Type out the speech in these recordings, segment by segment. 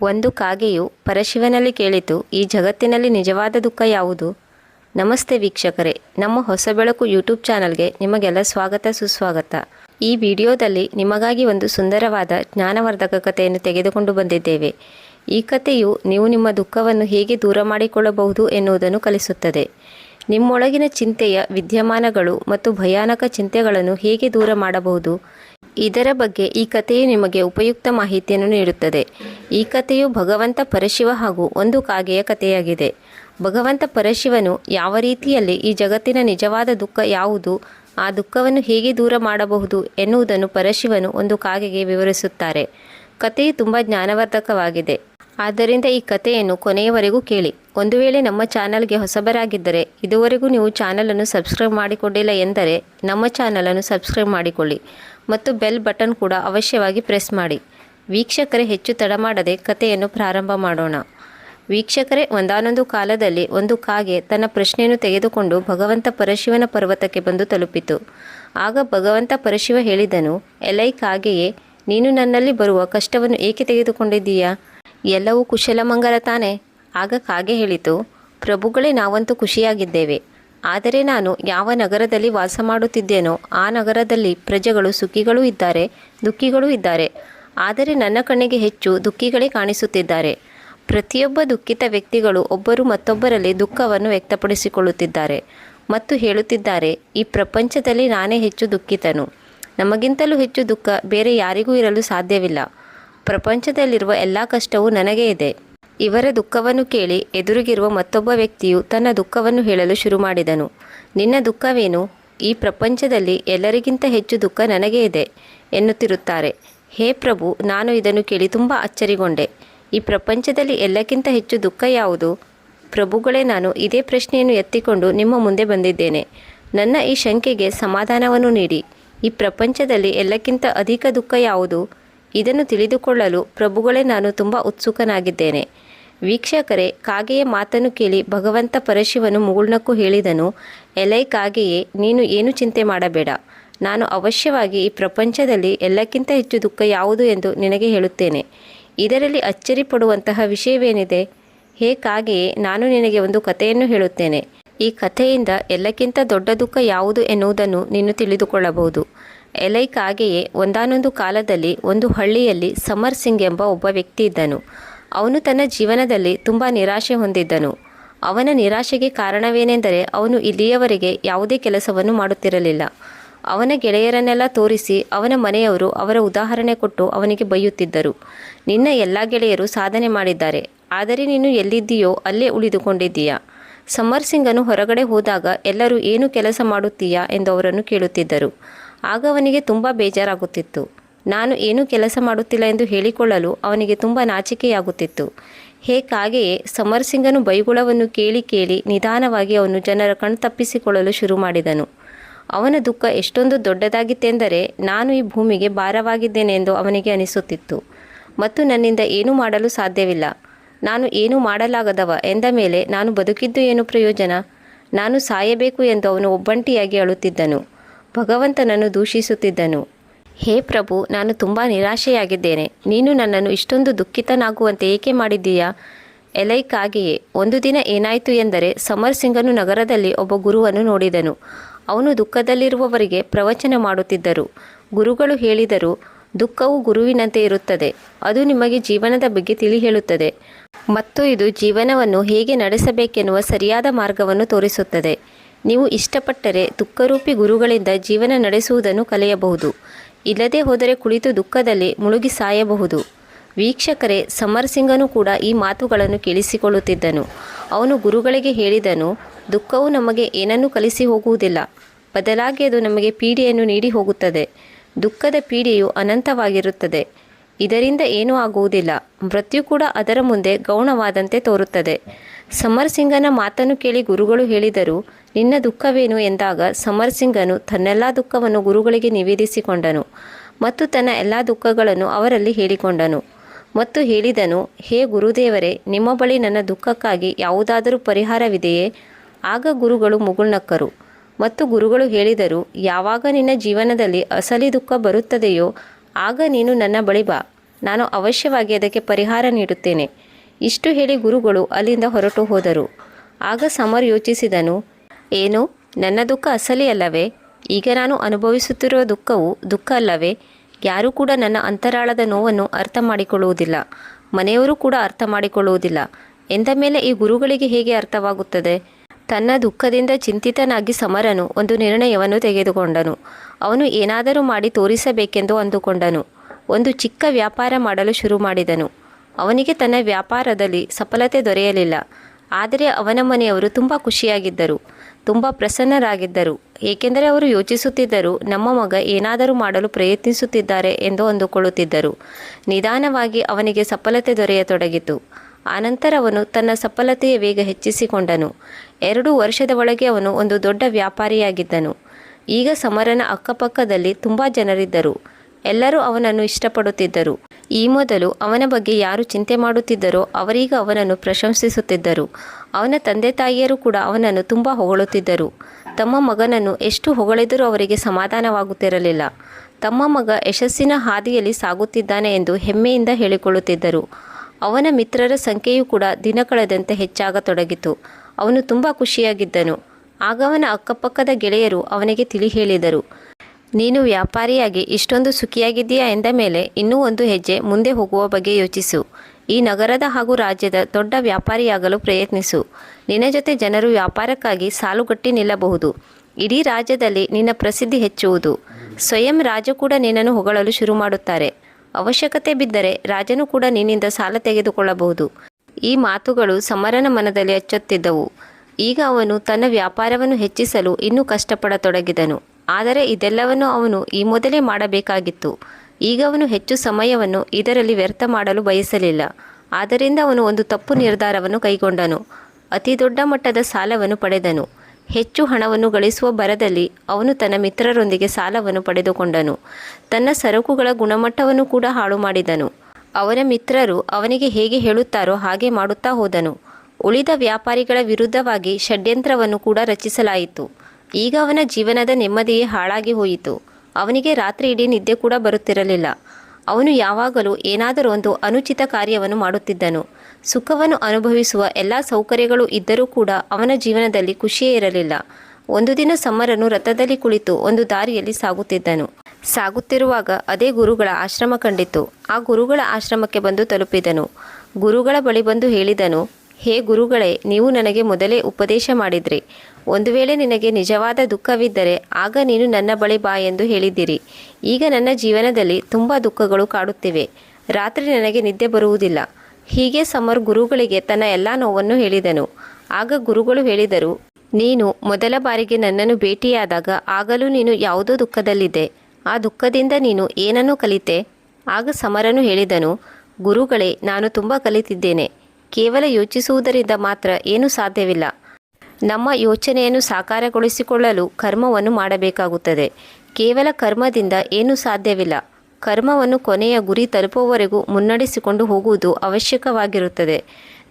ಒಂದು ಕಾಗೆಯು ಪರಶಿವನಲ್ಲಿ ಕೇಳಿತು, ಈ ಜಗತ್ತಿನಲ್ಲಿ ನಿಜವಾದ ದುಃಖ ಯಾವುದು? ನಮಸ್ತೆ ವೀಕ್ಷಕರೇ, ನಮ್ಮ ಹೊಸ ಬೆಳಕು ಯೂಟ್ಯೂಬ್ ಚಾನಲ್ಗೆ ನಿಮಗೆಲ್ಲ ಸ್ವಾಗತ, ಸುಸ್ವಾಗತ. ಈ ವಿಡಿಯೋದಲ್ಲಿ ನಿಮಗಾಗಿ ಒಂದು ಸುಂದರವಾದ ಜ್ಞಾನವರ್ಧಕ ಕಥೆಯನ್ನು ತೆಗೆದುಕೊಂಡು ಬಂದಿದ್ದೇವೆ. ಈ ಕಥೆಯು ನೀವು ನಿಮ್ಮ ದುಃಖವನ್ನು ಹೇಗೆ ದೂರ ಮಾಡಿಕೊಳ್ಳಬಹುದು ಎನ್ನುವುದನ್ನು ಕಲಿಸುತ್ತದೆ. ನಿಮ್ಮೊಳಗಿನ ಚಿಂತೆಯ ವಿದ್ಯಮಾನಗಳು ಮತ್ತು ಭಯಾನಕ ಚಿಂತೆಗಳನ್ನು ಹೇಗೆ ದೂರ ಮಾಡಬಹುದು? ಇದರ ಬಗ್ಗೆ ಈ ಕಥೆಯು ನಿಮಗೆ ಉಪಯುಕ್ತ ಮಾಹಿತಿಯನ್ನು ನೀಡುತ್ತದೆ. ಈ ಕಥೆಯು ಭಗವಂತ ಪರಶಿವ ಹಾಗೂ ಒಂದು ಕಾಗೆಯ ಕಥೆಯಾಗಿದೆ. ಭಗವಂತ ಪರಶಿವನು ಯಾವ ರೀತಿಯಲ್ಲಿ ಈ ಜಗತ್ತಿನ ನಿಜವಾದ ದುಃಖ ಯಾವುದು, ಆ ದುಃಖವನ್ನು ಹೇಗೆ ದೂರ ಮಾಡಬಹುದು ಎನ್ನುವುದನ್ನು ಪರಶಿವನು ಒಂದು ಕಾಗೆಗೆ ವಿವರಿಸುತ್ತಾರೆ. ಕಥೆಯು ತುಂಬ ಜ್ಞಾನವರ್ಧಕವಾಗಿದೆ. ಆದ್ದರಿಂದ ಈ ಕಥೆಯನ್ನು ಕೊನೆಯವರೆಗೂ ಕೇಳಿ. ಒಂದು ವೇಳೆ ನಮ್ಮ ಚಾನಲ್ಗೆ ಹೊಸಬರಾಗಿದ್ದರೆ, ಇದುವರೆಗೂ ನೀವು ಚಾನಲನ್ನು ಸಬ್ಸ್ಕ್ರೈಬ್ ಮಾಡಿಕೊಂಡಿಲ್ಲ ಎಂದರೆ, ನಮ್ಮ ಚಾನಲನ್ನು ಸಬ್ಸ್ಕ್ರೈಬ್ ಮಾಡಿಕೊಳ್ಳಿ. ಮತ್ತು ಬೆಲ್ ಬಟನ್ ಕೂಡ ಅವಶ್ಯವಾಗಿ ಪ್ರೆಸ್ ಮಾಡಿ. ವೀಕ್ಷಕರೇ, ಹೆಚ್ಚು ತಡ ಮಾಡದೆ ಕಥೆಯನ್ನು ಪ್ರಾರಂಭ ಮಾಡೋಣ. ವೀಕ್ಷಕರೇ, ಒಂದಾನೊಂದು ಕಾಲದಲ್ಲಿ ಒಂದು ಕಾಗೆ ತನ್ನ ಪ್ರಶ್ನೆಯನ್ನು ತೆಗೆದುಕೊಂಡು ಭಗವಂತ ಪರಶಿವನ ಪರ್ವತಕ್ಕೆ ಬಂದು ತಲುಪಿತು. ಆಗ ಭಗವಂತ ಪರಶಿವ ಹೇಳಿದನು, ಎಲೈ ಕಾಗೆಯೇ, ನೀನು ನನ್ನಲ್ಲಿ ಬರುವ ಕಷ್ಟವನ್ನು ಏಕೆ ತೆಗೆದುಕೊಂಡಿದ್ದೀಯಾ? ಎಲ್ಲವೂ ಕುಶಲಮಂಗಲ ತಾನೆ? ಆಗ ಕಾಗೆ ಹೇಳಿತು, ಪ್ರಭುಗಳೇ, ನಾವಂತೂ ಖುಷಿಯಾಗಿದ್ದೇವೆ. ಆದರೆ ನಾನು ಯಾವ ನಗರದಲ್ಲಿ ವಾಸ ಮಾಡುತ್ತಿದ್ದೇನೋ ಆ ನಗರದಲ್ಲಿ ಪ್ರಜೆಗಳು ಸುಖಿಗಳೂ ಇದ್ದಾರೆ, ದುಃಖಿಗಳೂ ಇದ್ದಾರೆ. ಆದರೆ ನನ್ನ ಕಣ್ಣಿಗೆ ಹೆಚ್ಚು ದುಃಖಿಗಳೇ ಕಾಣಿಸುತ್ತಿದ್ದಾರೆ. ಪ್ರತಿಯೊಬ್ಬ ದುಃಖಿತ ವ್ಯಕ್ತಿಗಳು ಒಬ್ಬರು ಮತ್ತೊಬ್ಬರಲ್ಲಿ ದುಃಖವನ್ನು ವ್ಯಕ್ತಪಡಿಸಿಕೊಳ್ಳುತ್ತಿದ್ದಾರೆ ಮತ್ತು ಹೇಳುತ್ತಿದ್ದಾರೆ, ಈ ಪ್ರಪಂಚದಲ್ಲಿ ನಾನೇ ಹೆಚ್ಚು ದುಃಖಿತನು. ನಮಗಿಂತಲೂ ಹೆಚ್ಚು ದುಃಖ ಬೇರೆ ಯಾರಿಗೂ ಇರಲು ಸಾಧ್ಯವಿಲ್ಲ. ಪ್ರಪಂಚದಲ್ಲಿರುವ ಎಲ್ಲ ಕಷ್ಟವೂ ನನಗೇ ಇದೆ. ಇವರ ದುಃಖವನ್ನು ಕೇಳಿ ಎದುರಿಗಿರುವ ಮತ್ತೊಬ್ಬ ವ್ಯಕ್ತಿಯು ತನ್ನ ದುಃಖವನ್ನು ಹೇಳಲು ಶುರು ಮಾಡಿದನು ನಿನ್ನ ದುಃಖವೇನು? ಈ ಪ್ರಪಂಚದಲ್ಲಿ ಎಲ್ಲರಿಗಿಂತ ಹೆಚ್ಚು ದುಃಖ ನನಗೆ ಇದೆ ಎನ್ನುತ್ತಿರುತ್ತಾರೆ. ಹೇ ಪ್ರಭು, ನಾನು ಇದನ್ನು ಕೇಳಿ ತುಂಬ ಅಚ್ಚರಿಗೊಂಡೆ. ಈ ಪ್ರಪಂಚದಲ್ಲಿ ಎಲ್ಲಕ್ಕಿಂತ ಹೆಚ್ಚು ದುಃಖ ಯಾವುದು? ಪ್ರಭುಗಳೇ, ನಾನು ಇದೇ ಪ್ರಶ್ನೆಯನ್ನು ಎತ್ತಿಕೊಂಡು ನಿಮ್ಮ ಮುಂದೆ ಬಂದಿದ್ದೇನೆ. ನನ್ನ ಈ ಶಂಕೆಗೆ ಸಮಾಧಾನವನ್ನು ನೀಡಿ. ಈ ಪ್ರಪಂಚದಲ್ಲಿ ಎಲ್ಲಕ್ಕಿಂತ ಅಧಿಕ ದುಃಖ ಯಾವುದು? ಇದನ್ನು ತಿಳಿದುಕೊಳ್ಳಲು ಪ್ರಭುಗಳೇ, ನಾನು ತುಂಬ ಉತ್ಸುಕನಾಗಿದ್ದೇನೆ. ವೀಕ್ಷಕರೇ, ಕಾಗೆಯ ಮಾತನ್ನು ಕೇಳಿ ಭಗವಂತ ಪರಶಿವನು ಮುಗುಳ್ನಕ್ಕೂ ಹೇಳಿದನು, ಎಲೈ ಕಾಗೆಯೇ, ನೀನು ಏನು ಚಿಂತೆ ಮಾಡಬೇಡ. ನಾನು ಅವಶ್ಯವಾಗಿ ಈ ಪ್ರಪಂಚದಲ್ಲಿ ಎಲ್ಲಕ್ಕಿಂತ ಹೆಚ್ಚು ದುಃಖ ಯಾವುದು ಎಂದು ನಿನಗೆ ಹೇಳುತ್ತೇನೆ. ಇದರಲ್ಲಿ ಅಚ್ಚರಿ ಪಡುವಂತಹ ವಿಷಯವೇನಿದೆ? ಹೇ ಕಾಗೆಯೇ, ನಾನು ನಿನಗೆ ಒಂದು ಕಥೆಯನ್ನು ಹೇಳುತ್ತೇನೆ. ಈ ಕಥೆಯಿಂದ ಎಲ್ಲಕ್ಕಿಂತ ದೊಡ್ಡ ದುಃಖ ಯಾವುದು ಎನ್ನುವುದನ್ನು ನೀನು ತಿಳಿದುಕೊಳ್ಳಬಹುದು. ಎಲೈ ಕಾಗೆಯೇ, ಒಂದಾನೊಂದು ಕಾಲದಲ್ಲಿ ಒಂದು ಹಳ್ಳಿಯಲ್ಲಿ ಸಮರ್ ಸಿಂಗ್ ಎಂಬ ಒಬ್ಬ ವ್ಯಕ್ತಿ ಇದ್ದನು. ಅವನು ತನ್ನ ಜೀವನದಲ್ಲಿ ತುಂಬ ನಿರಾಶೆ ಹೊಂದಿದ್ದನು. ಅವನ ನಿರಾಶೆಗೆ ಕಾರಣವೇನೆಂದರೆ ಅವನು ಇಲ್ಲಿಯವರೆಗೆ ಯಾವುದೇ ಕೆಲಸವನ್ನು ಮಾಡುತ್ತಿರಲಿಲ್ಲ. ಅವನ ಗೆಳೆಯರನ್ನೆಲ್ಲ ತೋರಿಸಿ ಅವನ ಮನೆಯವರು ಅವರ ಉದಾಹರಣೆ ಕೊಟ್ಟು ಅವನಿಗೆ ಬೈಯುತ್ತಿದ್ದರು. ನಿನ್ನ ಎಲ್ಲ ಗೆಳೆಯರು ಸಾಧನೆ ಮಾಡಿದ್ದಾರೆ. ಆದರೆ ನೀನು ಎಲ್ಲಿದ್ದೀಯೋ ಅಲ್ಲೇ ಉಳಿದುಕೊಂಡಿದ್ದೀಯಾ? ಸಮರ್ ಸಿಂಗನು ಹೊರಗಡೆ ಹೋದಾಗ ಎಲ್ಲರೂ ಏನು ಕೆಲಸ ಮಾಡುತ್ತೀಯಾ ಎಂದು ಅವರನ್ನು ಕೇಳುತ್ತಿದ್ದರು. ಆಗ ಅವನಿಗೆ ತುಂಬ ಬೇಜಾರಾಗುತ್ತಿತ್ತು. ನಾನು ಏನೂ ಕೆಲಸ ಮಾಡುತ್ತಿಲ್ಲ ಎಂದು ಹೇಳಿಕೊಳ್ಳಲು ಅವನಿಗೆ ತುಂಬ ನಾಚಿಕೆಯಾಗುತ್ತಿತ್ತು. ಹೇ ಕಾಗೆಯೇ ಸಮರ್ ಸಿಂಗನು ಬೈಗುಳವನ್ನು ಕೇಳಿ ಕೇಳಿ ನಿಧಾನವಾಗಿ ಅವನು ಜನರ ಕಣ್ತಪ್ಪಿಸಿಕೊಳ್ಳಲು ಶುರು ಮಾಡಿದನು. ಅವನ ದುಃಖ ಎಷ್ಟೊಂದು ದೊಡ್ಡದಾಗಿತ್ತೆಂದರೆ ನಾನು ಈ ಭೂಮಿಗೆ ಭಾರವಾಗಿದ್ದೇನೆ ಎಂದು ಅವನಿಗೆ ಅನಿಸುತ್ತಿತ್ತು. ಮತ್ತು ನನ್ನಿಂದ ಏನೂ ಮಾಡಲು ಸಾಧ್ಯವಿಲ್ಲ. ನಾನು ಏನೂ ಮಾಡಲಾಗದವ ಎಂದ ಮೇಲೆ ನಾನು ಬದುಕಿದ್ದು ಏನು ಪ್ರಯೋಜನ? ನಾನು ಸಾಯಬೇಕು ಎಂದು ಅವನು ಒಬ್ಬಂಟಿಯಾಗಿ ಅಳುತ್ತಿದ್ದನು. ಭಗವಂತನನ್ನು ದೂಷಿಸುತ್ತಿದ್ದನು. ಹೇ ಪ್ರಭು, ನಾನು ತುಂಬ ನಿರಾಶೆಯಾಗಿದ್ದೇನೆ. ನೀನು ನನ್ನನ್ನು ಇಷ್ಟೊಂದು ದುಃಖಿತನಾಗುವಂತೆ ಏಕೆ ಮಾಡಿದ್ದೀಯಾ? ಎಲೈಕಾಗಿಯೇ, ಒಂದು ದಿನ ಏನಾಯಿತು ಎಂದರೆ ಸಮರ್ ಸಿಂಗನು ನಗರದಲ್ಲಿ ಒಬ್ಬ ಗುರುವನ್ನು ನೋಡಿದನು. ಅವನು ದುಃಖದಲ್ಲಿರುವವರಿಗೆ ಪ್ರವಚನ ಮಾಡುತ್ತಿದ್ದರು. ಗುರುಗಳು ಹೇಳಿದರು, ದುಃಖವು ಗುರುವಿನಂತೆ ಇರುತ್ತದೆ. ಅದು ನಿಮಗೆ ಜೀವನದ ಬಗ್ಗೆ ತಿಳಿ ಹೇಳುತ್ತದೆ ಮತ್ತು ಇದು ಜೀವನವನ್ನು ಹೇಗೆ ನಡೆಸಬೇಕೆನ್ನುವ ಸರಿಯಾದ ಮಾರ್ಗವನ್ನು ತೋರಿಸುತ್ತದೆ. ನೀವು ಇಷ್ಟಪಟ್ಟರೆ ದುಃಖರೂಪಿ ಗುರುಗಳಿಂದ ಜೀವನ ನಡೆಸುವುದನ್ನು ಕಲಿಯಬಹುದು. ಇಲ್ಲದೆ ಹೋದರೆ ಕುಳಿತು ದುಃಖದಲ್ಲಿ ಮುಳುಗಿ ಸಾಯಬಹುದು. ವೀಕ್ಷಕರೇ, ಸಮರ್ ಸಿಂಗನು ಕೂಡ ಈ ಮಾತುಗಳನ್ನು ಕೇಳಿಸಿಕೊಳ್ಳುತ್ತಿದ್ದನು. ಅವನು ಗುರುಗಳಿಗೆ ಹೇಳಿದನು, ದುಃಖವು ನಮಗೆ ಏನನ್ನೂ ಕಲಿಸಿ ಹೋಗುವುದಿಲ್ಲ. ಬದಲಾಗಿ ಅದು ನಮಗೆ ಪೀಡೆಯನ್ನು ನೀಡಿ ಹೋಗುತ್ತದೆ. ದುಃಖದ ಪೀಡೆಯು ಅನಂತವಾಗಿರುತ್ತದೆ. ಇದರಿಂದ ಏನೂ ಆಗುವುದಿಲ್ಲ. ಮೃತ್ಯು ಕೂಡ ಅದರ ಮುಂದೆ ಗೌಣವಾದಂತೆ ತೋರುತ್ತದೆ. ಸಮರ್ ಸಿಂಗನ ಮಾತನ್ನು ಕೇಳಿ ಗುರುಗಳು ಹೇಳಿದರು ನಿನ್ನ ದುಃಖವೇನು ಎಂದಾಗ ಸಮರ್ ಸಿಂಗನು ತನ್ನೆಲ್ಲ ದುಃಖವನ್ನು ಗುರುಗಳಿಗೆ ನಿವೇದಿಸಿಕೊಂಡನು ಮತ್ತು ತನ್ನ ಎಲ್ಲ ದುಃಖಗಳನ್ನು ಅವರಲ್ಲಿ ಹೇಳಿಕೊಂಡನು. ಮತ್ತು ಹೇಳಿದನು, ಹೇ ಗುರುದೇವರೇ, ನಿಮ್ಮ ಬಳಿ ನನ್ನ ದುಃಖಕ್ಕಾಗಿ ಯಾವುದಾದರೂ ಪರಿಹಾರವಿದೆಯೇ ಆಗ ಗುರುಗಳು ಮುಗುಳ್ನಕ್ಕರು. ಮತ್ತು ಗುರುಗಳು ಹೇಳಿದರು, ಯಾವಾಗ ನಿನ್ನ ಜೀವನದಲ್ಲಿ ಅಸಲಿ ದುಃಖ ಬರುತ್ತದೆಯೋ, ಆಗ ನೀನು ನನ್ನ ಬಳಿ ಬಾ. ನಾನು ಅವಶ್ಯವಾಗಿ ಅದಕ್ಕೆ ಪರಿಹಾರ ನೀಡುತ್ತೇನೆ ಇಷ್ಟು ಹೇಳಿ ಗುರುಗಳು ಅಲ್ಲಿಂದ ಹೊರಟು ಹೋದರು. ಆಗ ಸಮರ್ ಯೋಚಿಸಿದನು ಏನು? ನನ್ನ ದುಃಖ ಅಸಲಿ ಅಲ್ಲವೇ? ಈಗ ನಾನು ಅನುಭವಿಸುತ್ತಿರುವ ದುಃಖವು ದುಃಖ ಅಲ್ಲವೇ? ಯಾರೂ ಕೂಡ ನನ್ನ ಅಂತರಾಳದ ನೋವನ್ನು ಅರ್ಥ ಮಾಡಿಕೊಳ್ಳುವುದಿಲ್ಲ ಮನೆಯವರು ಕೂಡ ಅರ್ಥ ಮಾಡಿಕೊಳ್ಳುವುದಿಲ್ಲ ಎಂದ ಮೇಲೆ ಈ ಗುರುಗಳಿಗೆ ಹೇಗೆ ಅರ್ಥವಾಗುತ್ತದೆ? ತನ್ನ ದುಃಖದಿಂದ ಚಿಂತಿತನಾಗಿ ಸಮರನು ಒಂದು ನಿರ್ಣಯವನ್ನು ತೆಗೆದುಕೊಂಡನು. ಅವನು ಏನಾದರೂ ಮಾಡಿ ತೋರಿಸಬೇಕೆಂದು ಅಂದುಕೊಂಡನು. ಒಂದು ಚಿಕ್ಕ ವ್ಯಾಪಾರ ಮಾಡಲು ಶುರು ಮಾಡಿದನು. ಅವನಿಗೆ ತನ್ನ ವ್ಯಾಪಾರದಲ್ಲಿ ಸಫಲತೆ ದೊರೆಯಲಿಲ್ಲ. ಆದರೆ ಅವನ ಮನೆಯವರು ತುಂಬ ಖುಷಿಯಾಗಿದ್ದರು. ತುಂಬ ಪ್ರಸನ್ನರಾಗಿದ್ದರು. ಏಕೆಂದರೆ ಅವರು ಯೋಚಿಸುತ್ತಿದ್ದರು, ನಮ್ಮ ಮಗ ಏನಾದರೂ ಮಾಡಲು ಪ್ರಯತ್ನಿಸುತ್ತಿದ್ದಾರೆ ಎಂದು ಅಂದುಕೊಳ್ಳುತ್ತಿದ್ದರು. ನಿಧಾನವಾಗಿ ಅವನಿಗೆ ಸಫಲತೆ ದೊರೆಯತೊಡಗಿತು. ಆನಂತರ ಅವನು ತನ್ನ ಸಫಲತೆಯ ವೇಗ ಹೆಚ್ಚಿಸಿಕೊಂಡನು. ಎರಡು ವರ್ಷದ ಒಳಗೆ ಅವನು ಒಂದು ದೊಡ್ಡ ವ್ಯಾಪಾರಿಯಾಗಿದ್ದನು. ಈಗ ಸಮರನ ಅಕ್ಕಪಕ್ಕದಲ್ಲಿ ತುಂಬ ಜನರಿದ್ದರು. ಎಲ್ಲರೂ ಅವನನ್ನು ಇಷ್ಟಪಡುತ್ತಿದ್ದರು. ಈ ಮೊದಲು ಅವನ ಬಗ್ಗೆ ಯಾರು ಚಿಂತೆ ಮಾಡುತ್ತಿದ್ದರೋ ಅವರೀಗ ಅವನನ್ನು ಪ್ರಶಂಸಿಸುತ್ತಿದ್ದರು. ಅವನ ತಂದೆ ತಾಯಿಯರು ಕೂಡ ಅವನನ್ನು ತುಂಬ ಹೊಗಳುತ್ತಿದ್ದರು. ತಮ್ಮ ಮಗನನ್ನು ಎಷ್ಟು ಹೊಗಳಿದರೂ ಅವರಿಗೆ ಸಮಾಧಾನವಾಗುತ್ತಿರಲಿಲ್ಲ. ತಮ್ಮ ಮಗ ಯಶಸ್ಸಿನ ಹಾದಿಯಲ್ಲಿ ಸಾಗುತ್ತಿದ್ದಾನೆ ಎಂದು ಹೆಮ್ಮೆಯಿಂದ ಹೇಳಿಕೊಳ್ಳುತ್ತಿದ್ದರು. ಅವನ ಮಿತ್ರರ ಸಂಖ್ಯೆಯೂ ಕೂಡ ದಿನ ಕಳೆದಂತೆ ಹೆಚ್ಚಾಗತೊಡಗಿತು. ಅವನು ತುಂಬ ಖುಷಿಯಾಗಿದ್ದನು. ಆಗ ಅವನ ಅಕ್ಕಪಕ್ಕದ ಗೆಳೆಯರು ಅವನಿಗೆ ತಿಳಿ ಹೇಳಿದರು. ನೀನು ವ್ಯಾಪಾರಿಯಾಗಿ ಇಷ್ಟೊಂದು ಸುಖಿಯಾಗಿದ್ದೀಯಾ ಎಂದ ಮೇಲೆ ಇನ್ನೂ ಒಂದು ಹೆಜ್ಜೆ ಮುಂದೆ ಹೋಗುವ ಬಗ್ಗೆ ಯೋಚಿಸು. ಈ ನಗರದ ಹಾಗೂ ರಾಜ್ಯದ ದೊಡ್ಡ ವ್ಯಾಪಾರಿಯಾಗಲು ಪ್ರಯತ್ನಿಸು. ನಿನ್ನ ಜೊತೆ ಜನರು ವ್ಯಾಪಾರಕ್ಕಾಗಿ ಸಾಲುಗಟ್ಟಿ ನಿಲ್ಲಬಹುದು. ಇಡೀ ರಾಜ್ಯದಲ್ಲಿ ನಿನ್ನ ಪ್ರಸಿದ್ಧಿ ಹೆಚ್ಚುವುದು. ಸ್ವಯಂ ರಾಜ ಕೂಡ ನಿನ್ನನ್ನು ಹೊಗಳಲು ಶುರು ಮಾಡುತ್ತಾರೆ. ಅವಶ್ಯಕತೆ ಬಿದ್ದರೆ ರಾಜನು ಕೂಡ ನಿನ್ನಿಂದ ಸಾಲ ತೆಗೆದುಕೊಳ್ಳಬಹುದು. ಈ ಮಾತುಗಳು ಸಮರನ ಮನದಲ್ಲಿ ಅಚ್ಚೊತ್ತಿದ್ದವು. ಈಗ ಅವನು ತನ್ನ ವ್ಯಾಪಾರವನ್ನು ಹೆಚ್ಚಿಸಲು ಇನ್ನೂ ಕಷ್ಟಪಡತೊಡಗಿದನು. ಆದರೆ ಇದೆಲ್ಲವನ್ನು ಅವನು ಈ ಮೊದಲೇ ಮಾಡಬೇಕಾಗಿತ್ತು. ಈಗ ಅವನು ಹೆಚ್ಚು ಸಮಯವನ್ನು ಇದರಲ್ಲಿ ವ್ಯರ್ಥ ಮಾಡಲು ಬಯಸಲಿಲ್ಲ. ಆದ್ದರಿಂದ ಅವನು ಒಂದು ತಪ್ಪು ನಿರ್ಧಾರವನ್ನು ಕೈಗೊಂಡನು. ಅತಿ ದೊಡ್ಡ ಮಟ್ಟದ ಸಾಲವನ್ನು ಪಡೆದನು. ಹೆಚ್ಚು ಹಣವನ್ನು ಗಳಿಸುವ ಬರದಲ್ಲಿ ಅವನು ತನ್ನ ಮಿತ್ರರೊಂದಿಗೆ ಸಾಲವನ್ನು ಪಡೆದುಕೊಂಡನು. ತನ್ನ ಸರಕುಗಳ ಗುಣಮಟ್ಟವನ್ನು ಕೂಡ ಹಾಳು ಮಾಡಿದನು. ಅವನ ಮಿತ್ರರು ಅವನಿಗೆ ಹೇಗೆ ಹೇಳುತ್ತಾರೋ ಹಾಗೆ ಮಾಡುತ್ತಾ ಹೋದನು. ಉಳಿದ ವ್ಯಾಪಾರಿಗಳ ವಿರುದ್ಧವಾಗಿ ಷಡ್ಯಂತ್ರವನ್ನು ಕೂಡ ರಚಿಸಲಾಯಿತು. ಈಗ ಅವನ ಜೀವನದ ನೆಮ್ಮದಿಯೇ ಹಾಳಾಗಿ ಹೋಯಿತು. ಅವನಿಗೆ ರಾತ್ರಿ ಇಡೀ ನಿದ್ದೆ ಕೂಡ ಬರುತ್ತಿರಲಿಲ್ಲ. ಅವನು ಯಾವಾಗಲೂ ಏನಾದರೂ ಒಂದು ಅನುಚಿತ ಕಾರ್ಯವನ್ನು ಮಾಡುತ್ತಿದ್ದನು. ಸುಖವನ್ನು ಅನುಭವಿಸುವ ಎಲ್ಲ ಸೌಕರ್ಯಗಳು ಇದ್ದರೂ ಕೂಡ ಅವನ ಜೀವನದಲ್ಲಿ ಖುಷಿಯೇ ಇರಲಿಲ್ಲ. ಒಂದು ದಿನ ಸಮರನು ರಥದಲ್ಲಿ ಕುಳಿತು ಒಂದು ದಾರಿಯಲ್ಲಿ ಸಾಗುತ್ತಿದ್ದನು. ಸಾಗುತ್ತಿರುವಾಗ ಅದೇ ಗುರುಗಳ ಆಶ್ರಮ ಕಂಡಿತು. ಆ ಗುರುಗಳ ಆಶ್ರಮಕ್ಕೆ ಬಂದು ತಲುಪಿದನು. ಗುರುಗಳ ಬಳಿ ಬಂದು ಹೇಳಿದನು, ಹೇ ಗುರುಗಳೇ, ನೀವು ನನಗೆ ಮೊದಲೇ ಉಪದೇಶ ಮಾಡಿದ್ರಿ. ಒಂದು ವೇಳೆ ನಿನಗೆ ನಿಜವಾದ ದುಃಖವಿದ್ದರೆ, ಆಗ ನೀನು ನನ್ನ ಬಳಿ ಬಾ ಎಂದು ಹೇಳಿದ್ದೀರಿ. ಈಗ ನನ್ನ ಜೀವನದಲ್ಲಿ ತುಂಬ ದುಃಖಗಳು ಕಾಡುತ್ತಿವೆ. ರಾತ್ರಿ ನನಗೆ ನಿದ್ದೆ ಬರುವುದಿಲ್ಲ. ಹೀಗೆ ಸಮರ್ ಗುರುಗಳಿಗೆ ತನ್ನ ಎಲ್ಲ ನೋವನ್ನು ಹೇಳಿದನು. ಆಗ ಗುರುಗಳು ಹೇಳಿದರು, ನೀನು ಮೊದಲ ಬಾರಿಗೆ ನನ್ನನ್ನು ಭೇಟಿಯಾದಾಗ ಆಗಲೂ ನೀನು ಯಾವುದೋ ದುಃಖದಲ್ಲಿದೆ ಆ ದುಃಖದಿಂದ ನೀನು ಏನನ್ನು ಕಲಿತೆ? ಆಗ ಸಮರನು ಹೇಳಿದನು, ಗುರುಗಳೇ, ನಾನು ತುಂಬ ಕಲಿತಿದ್ದೇನೆ. ಕೇವಲ ಯೋಚಿಸುವುದರಿಂದ ಮಾತ್ರ ಏನೂ ಸಾಧ್ಯವಿಲ್ಲ. ನಮ್ಮ ಯೋಚನೆಯನ್ನು ಸಾಕಾರಗೊಳಿಸಿಕೊಳ್ಳಲು ಕರ್ಮವನ್ನು ಮಾಡಬೇಕಾಗುತ್ತದೆ. ಕೇವಲ ಕರ್ಮದಿಂದ ಏನೂ ಸಾಧ್ಯವಿಲ್ಲ. ಕರ್ಮವನ್ನು ಕೊನೆಯ ಗುರಿ ತಲುಪುವವರೆಗೂ ಮುನ್ನಡೆಸಿಕೊಂಡು ಹೋಗುವುದು ಅವಶ್ಯಕವಾಗಿರುತ್ತದೆ.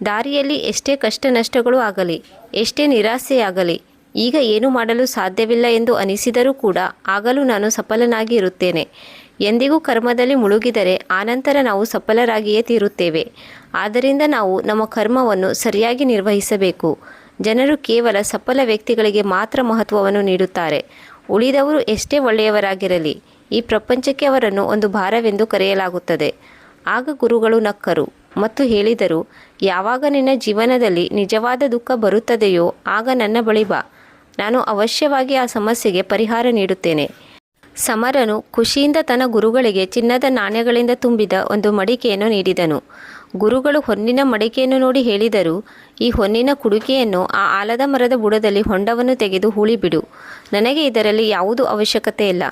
ದಾರಿಯಲ್ಲಿ ಎಷ್ಟೇ ಕಷ್ಟ ನಷ್ಟಗಳು ಆಗಲಿ, ಎಷ್ಟೇ ನಿರಾಸೆಯಾಗಲಿ, ಈಗ ಏನು ಮಾಡಲು ಸಾಧ್ಯವಿಲ್ಲ ಎಂದು ಅನಿಸಿದರೂ ಕೂಡ ಆಗಲೂ ನಾನು ಸಫಲನಾಗಿ ಇರುತ್ತೇನೆ ಎಂದಿಗೂ ಕರ್ಮದಲ್ಲಿ ಮುಳುಗಿದರೆ ಆನಂತರ ನಾವು ಸಫಲರಾಗಿಯೇ ತೀರುತ್ತೇವೆ. ಆದ್ದರಿಂದ ನಾವು ನಮ್ಮ ಕರ್ಮವನ್ನು ಸರಿಯಾಗಿ ನಿರ್ವಹಿಸಬೇಕು. ಜನರು ಕೇವಲ ಸಫಲ ವ್ಯಕ್ತಿಗಳಿಗೆ ಮಾತ್ರ ಮಹತ್ವವನ್ನು ನೀಡುತ್ತಾರೆ. ಉಳಿದವರು ಎಷ್ಟೇ ಒಳ್ಳೆಯವರಾಗಿರಲಿ, ಈ ಪ್ರಪಂಚಕ್ಕೆ ಅವರನ್ನು ಒಂದು ಭಾರವೆಂದು ಕರೆಯಲಾಗುತ್ತದೆ. ಆಗ ಗುರುಗಳು ನಕ್ಕರು ಮತ್ತು ಹೇಳಿದರು, ಯಾವಾಗ ನಿನ್ನ ಜೀವನದಲ್ಲಿ ನಿಜವಾದ ದುಃಖ ಬರುತ್ತದೆಯೋ ಆಗ ನನ್ನ ಬಳಿ ಬಾ. ನಾನು ಅವಶ್ಯವಾಗಿ ಆ ಸಮಸ್ಯೆಗೆ ಪರಿಹಾರ ನೀಡುತ್ತೇನೆ. ಸಮರನು ಖುಷಿಯಿಂದ ತನ್ನ ಗುರುಗಳಿಗೆ ಚಿನ್ನದ ನಾಣ್ಯಗಳಿಂದ ತುಂಬಿದ ಒಂದು ಮಡಿಕೆಯನ್ನು ನೀಡಿದನು. ಗುರುಗಳು ಹೊನ್ನಿನ ಮಡಿಕೆಯನ್ನು ನೋಡಿ ಹೇಳಿದರು, ಈ ಹೊನ್ನಿನ ಕುಡಿಕೆಯನ್ನು ಆ ಆಲದ ಮರದ ಬುಡದಲ್ಲಿ ಹೊಂಡವನ್ನು ತೆಗೆದು ಹೂಳಿಬಿಡು, ನನಗೆ ಇದರಲ್ಲಿ ಯಾವುದೂ ಅವಶ್ಯಕತೆ ಇಲ್ಲ.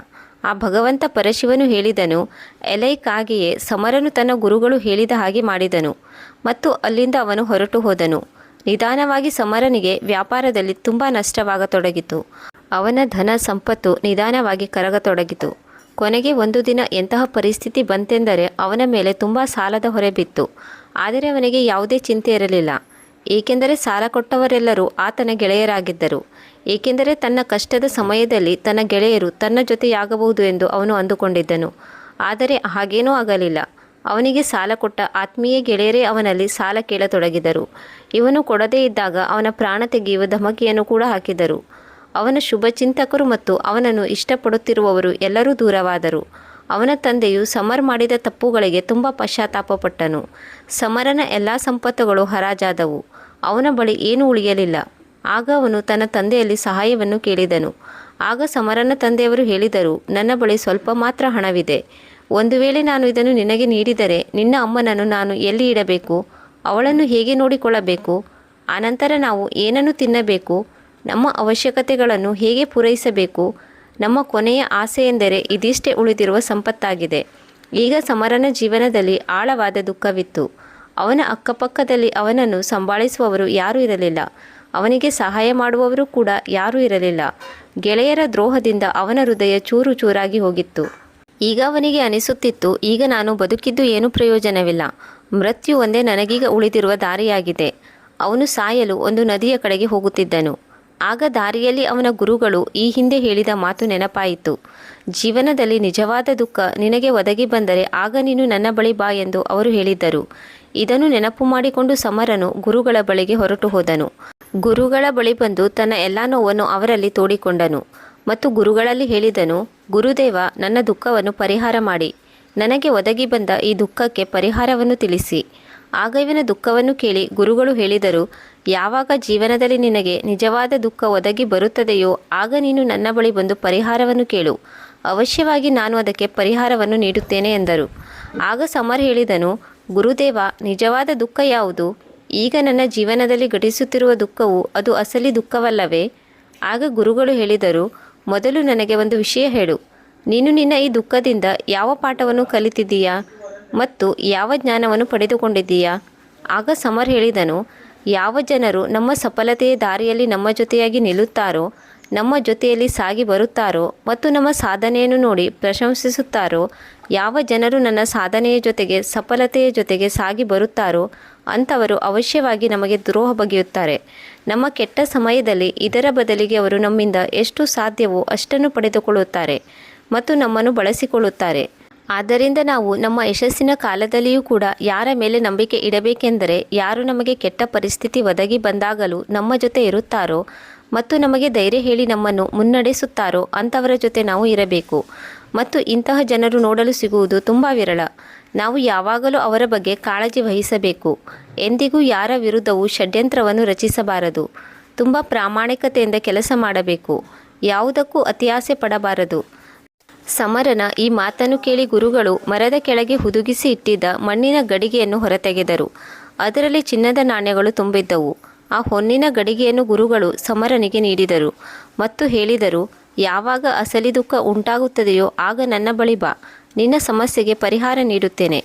ಆ ಭಗವಂತ ಪರಶಿವನು ಹೇಳಿದನು, ಎಲೈಕಾಗಿಯೇ ಸಮರನು ತನ್ನ ಗುರುಗಳು ಹೇಳಿದ ಹಾಗೆ ಮಾಡಿದನು ಮತ್ತು ಅಲ್ಲಿಂದ ಅವನು ಹೊರಟು ಹೋದನು. ನಿಧಾನವಾಗಿ ಸಮರನಿಗೆ ವ್ಯಾಪಾರದಲ್ಲಿ ತುಂಬ ನಷ್ಟವಾಗತೊಡಗಿತು. ಅವನ ಧನ ಸಂಪತ್ತು ನಿಧಾನವಾಗಿ ಕರಗತೊಡಗಿತು. ಕೊನೆಗೆ ಒಂದು ದಿನ ಎಂತಹ ಪರಿಸ್ಥಿತಿ ಬಂತೆಂದರೆ ಅವನ ಮೇಲೆ ತುಂಬ ಸಾಲದ ಹೊರೆ ಬಿತ್ತು. ಆದರೆ ಅವನಿಗೆ ಯಾವುದೇ ಚಿಂತೆ ಇರಲಿಲ್ಲ. ಏಕೆಂದರೆ ಸಾಲ ಕೊಟ್ಟವರೆಲ್ಲರೂ ಆತನ ಗೆಳೆಯರಾಗಿದ್ದರು. ಏಕೆಂದರೆ ತನ್ನ ಕಷ್ಟದ ಸಮಯದಲ್ಲಿ ತನ್ನ ಗೆಳೆಯರು ತನ್ನ ಜೊತೆಯಾಗಬಹುದು ಎಂದು ಅವನು ಅಂದುಕೊಂಡಿದ್ದನು. ಆದರೆ ಹಾಗೇನೂ ಆಗಲಿಲ್ಲ. ಅವನಿಗೆ ಸಾಲ ಕೊಟ್ಟ ಆತ್ಮೀಯ ಗೆಳೆಯರೇ ಅವನಲ್ಲಿ ಸಾಲ ಕೇಳತೊಡಗಿದರು. ಇವನು ಕೊಡದೇ ಇದ್ದಾಗ ಅವನ ಪ್ರಾಣ ತೆಗೆಯುವ ಧಮಕಿಯನ್ನು ಕೂಡ ಹಾಕಿದರು. ಅವನ ಶುಭ ಚಿಂತಕರು ಮತ್ತು ಅವನನ್ನು ಇಷ್ಟಪಡುತ್ತಿರುವವರು ಎಲ್ಲರೂ ದೂರವಾದರು. ಅವನ ತಂದೆಯು ಸಮರ್ ಮಾಡಿದ ತಪ್ಪುಗಳಿಗೆ ತುಂಬ ಪಶ್ಚಾತ್ತಾಪಪಟ್ಟನು. ಸಮರನ ಎಲ್ಲ ಸಂಪತ್ತುಗಳು ಹರಾಜಾದವು. ಅವನ ಬಳಿ ಏನೂ ಉಳಿಯಲಿಲ್ಲ. ಆಗ ಅವನು ತನ್ನ ತಂದೆಯಲ್ಲಿ ಸಹಾಯವನ್ನು ಕೇಳಿದನು. ಆಗ ಸಮರನ ತಂದೆಯವರು ಹೇಳಿದರು, ನನ್ನ ಬಳಿ ಸ್ವಲ್ಪ ಮಾತ್ರ ಹಣವಿದೆ. ಒಂದು ವೇಳೆ ನಾನು ಇದನ್ನು ನಿನಗೆ ನೀಡಿದರೆ ನಿನ್ನ ಅಮ್ಮನನ್ನು ನಾನು ಎಲ್ಲಿ ಇಡಬೇಕು? ಅವಳನ್ನು ಹೇಗೆ ನೋಡಿಕೊಳ್ಳಬೇಕು? ಆನಂತರ ನಾವು ಏನನ್ನು ತಿನ್ನಬೇಕು? ನಮ್ಮ ಅವಶ್ಯಕತೆಗಳನ್ನು ಹೇಗೆ ಪೂರೈಸಬೇಕು? ನಮ್ಮ ಕೊನೆಯ ಆಸೆ ಎಂದರೆ ಇದಿಷ್ಟೇ ಉಳಿದಿರುವ ಸಂಪತ್ತಾಗಿದೆ. ಈಗ ಸಮರನ ಜೀವನದಲ್ಲಿ ಆಳವಾದ ದುಃಖವಿತ್ತು. ಅವನ ಅಕ್ಕಪಕ್ಕದಲ್ಲಿ ಅವನನ್ನು ಸಂಭಾಳಿಸುವವರು ಯಾರೂ ಇರಲಿಲ್ಲ. ಅವನಿಗೆ ಸಹಾಯ ಮಾಡುವವರು ಕೂಡ ಯಾರೂ ಇರಲಿಲ್ಲ. ಗೆಳೆಯರ ದ್ರೋಹದಿಂದ ಅವನ ಹೃದಯ ಚೂರು ಚೂರಾಗಿ ಹೋಗಿತ್ತು. ಈಗ ಅವನಿಗೆ ಅನಿಸುತ್ತಿತ್ತು, ಈಗ ನಾನು ಬದುಕಿದ್ದು ಏನೂ ಪ್ರಯೋಜನವಿಲ್ಲ. ಮೃತ್ಯು ಒಂದೇ ನನಗೀಗ ಉಳಿದಿರುವ ದಾರಿಯಾಗಿದೆ. ಅವನು ಸಾಯಲು ಒಂದು ನದಿಯ ಕಡೆಗೆ ಹೋಗುತ್ತಿದ್ದನು. ಆಗ ದಾರಿಯಲ್ಲಿ ಅವನ ಗುರುಗಳು ಈ ಹಿಂದೆ ಹೇಳಿದ ಮಾತು ನೆನಪಾಯಿತು. ಜೀವನದಲ್ಲಿ ನಿಜವಾದ ದುಃಖ ನಿನಗೆ ಒದಗಿ ಬಂದರೆ ಆಗ ನೀನು ನನ್ನ ಬಳಿ ಬಾ ಎಂದು ಅವರು ಹೇಳಿದ್ದರು. ಇದನ್ನು ನೆನಪು ಮಾಡಿಕೊಂಡು ಸಮರನು ಗುರುಗಳ ಬಳಿಗೆ ಹೊರಟು ಹೋದನು. ಗುರುಗಳ ಬಳಿ ಬಂದು ತನ್ನ ಎಲ್ಲ ನೋವನ್ನು ಅವರಲ್ಲಿ ತೋಡಿಕೊಂಡನು ಮತ್ತು ಗುರುಗಳಲ್ಲಿ ಹೇಳಿದನು, ಗುರುದೇವ, ನನ್ನ ದುಃಖವನ್ನು ಪರಿಹಾರ ಮಾಡಿ. ನನಗೆ ಒದಗಿ ಬಂದ ಈ ದುಃಖಕ್ಕೆ ಪರಿಹಾರವನ್ನು ತಿಳಿಸಿ. ಆಗ ದುಃಖವನ್ನು ಕೇಳಿ ಗುರುಗಳು ಹೇಳಿದರು, ಯಾವಾಗ ಜೀವನದಲ್ಲಿ ನಿನಗೆ ನಿಜವಾದ ದುಃಖ ಒದಗಿ ಬರುತ್ತದೆಯೋ ಆಗ ನೀನು ನನ್ನ ಬಳಿ ಬಂದು ಪರಿಹಾರವನ್ನು ಕೇಳು. ಅವಶ್ಯವಾಗಿ ನಾನು ಅದಕ್ಕೆ ಪರಿಹಾರವನ್ನು ನೀಡುತ್ತೇನೆ ಎಂದರು. ಆಗ ಸಮರ್ ಹೇಳಿದನು, ಗುರುದೇವ, ನಿಜವಾದ ದುಃಖ ಯಾವುದು? ಈಗ ನನ್ನ ಜೀವನದಲ್ಲಿ ಘಟಿಸುತ್ತಿರುವ ದುಃಖವು ಅದು ಅಸಲಿ ದುಃಖವಲ್ಲವೇ? ಆಗ ಗುರುಗಳು ಹೇಳಿದರು, ಮೊದಲು ನನಗೆ ಒಂದು ವಿಷಯ ಹೇಳು. ನೀನು ನಿನ್ನ ಈ ದುಃಖದಿಂದ ಯಾವ ಪಾಠವನ್ನು ಕಲಿತಿದ್ದೀಯಾ? ಮತ್ತು ಯಾವ ಜ್ಞಾನವನ್ನು ಪಡೆದುಕೊಂಡಿದ್ದೀಯಾ? ಆಗ ಸಮರ್ ಹೇಳಿದನು, ಯಾವ ಜನರು ನಮ್ಮ ಸಫಲತೆಯ ದಾರಿಯಲ್ಲಿ ನಮ್ಮ ಜೊತೆಯಾಗಿ ನಿಲ್ಲುತ್ತಾರೋ, ನಮ್ಮ ಜೊತೆಯಲ್ಲಿ ಸಾಗಿ ಬರುತ್ತಾರೋ ಮತ್ತು ನಮ್ಮ ಸಾಧನೆಯನ್ನು ನೋಡಿ ಪ್ರಶಂಸಿಸುತ್ತಾರೋ, ಯಾವ ಜನರು ನನ್ನ ಸಾಧನೆಯ ಜೊತೆಗೆ, ಸಫಲತೆಯ ಜೊತೆಗೆ ಸಾಗಿ ಬರುತ್ತಾರೋ, ಅಂಥವರು ಅವಶ್ಯವಾಗಿ ನಮಗೆ ದ್ರೋಹ ಬಗೆಯುತ್ತಾರೆ. ನಮ್ಮ ಕೆಟ್ಟ ಸಮಯದಲ್ಲಿ ಇದರ ಬದಲಿಗೆ ಅವರು ನಮ್ಮಿಂದ ಎಷ್ಟು ಸಾಧ್ಯವೋ ಅಷ್ಟನ್ನು ಪಡೆದುಕೊಳ್ಳುತ್ತಾರೆ ಮತ್ತು ನಮ್ಮನ್ನು ಬಳಸಿಕೊಳ್ಳುತ್ತಾರೆ. ಆದ್ದರಿಂದ ನಾವು ನಮ್ಮ ಯಶಸ್ಸಿನ ಕಾಲದಲ್ಲಿಯೂ ಕೂಡ ಯಾರ ಮೇಲೆ ನಂಬಿಕೆ ಇಡಬೇಕೆಂದರೆ ಯಾರು ನಮಗೆ ಕೆಟ್ಟ ಪರಿಸ್ಥಿತಿ ಒದಗಿ ಬಂದಾಗಲೂ ನಮ್ಮ ಜೊತೆ ಇರುತ್ತಾರೋ ಮತ್ತು ನಮಗೆ ಧೈರ್ಯ ಹೇಳಿ ನಮ್ಮನ್ನು ಮುನ್ನಡೆಸುತ್ತಾರೋ ಅಂಥವರ ಜೊತೆ ನಾವು ಇರಬೇಕು. ಮತ್ತು ಇಂತಹ ಜನರು ನೋಡಲು ಸಿಗುವುದು ತುಂಬ ವಿರಳ. ನಾವು ಯಾವಾಗಲೂ ಅವರ ಬಗ್ಗೆ ಕಾಳಜಿ ವಹಿಸಬೇಕು. ಎಂದಿಗೂ ಯಾರ ವಿರುದ್ಧವೂ ಷಡ್ಯಂತ್ರವನ್ನು ರಚಿಸಬಾರದು. ತುಂಬ ಪ್ರಾಮಾಣಿಕತೆಯಿಂದ ಕೆಲಸ ಮಾಡಬೇಕು. ಯಾವುದಕ್ಕೂ ಅತಿಯಾಸೆ ಪಡಬಾರದು. ಸಮರನ ಈ ಮಾತನ್ನು ಕೇಳಿ ಗುರುಗಳು ಮರದ ಕೆಳಗೆ ಹುದುಗಿಸಿ ಇಟ್ಟಿದ್ದ ಮಣ್ಣಿನ ಗಡಿಗೆಯನ್ನು ಹೊರತೆಗೆದರು. ಅದರಲ್ಲಿ ಚಿನ್ನದ ನಾಣ್ಯಗಳು ತುಂಬಿದ್ದವು. ಆ ಹೊನ್ನಿನ ಗಡಿಗೆಯನ್ನು ಗುರುಗಳು ಸಮರನಿಗೆ ನೀಡಿದರು ಮತ್ತು ಹೇಳಿದರು, ಯಾವಾಗ ಅಸಲಿ ದುಃಖ ಉಂಟಾಗುತ್ತದೆಯೋ ಆಗ ನನ್ನ ಬಳಿ ಬಾ. ನಿನ್ನ ಸಮಸ್ಯೆಗೆ ಪರಿಹಾರ ನೀಡುತ್ತೇನೆ.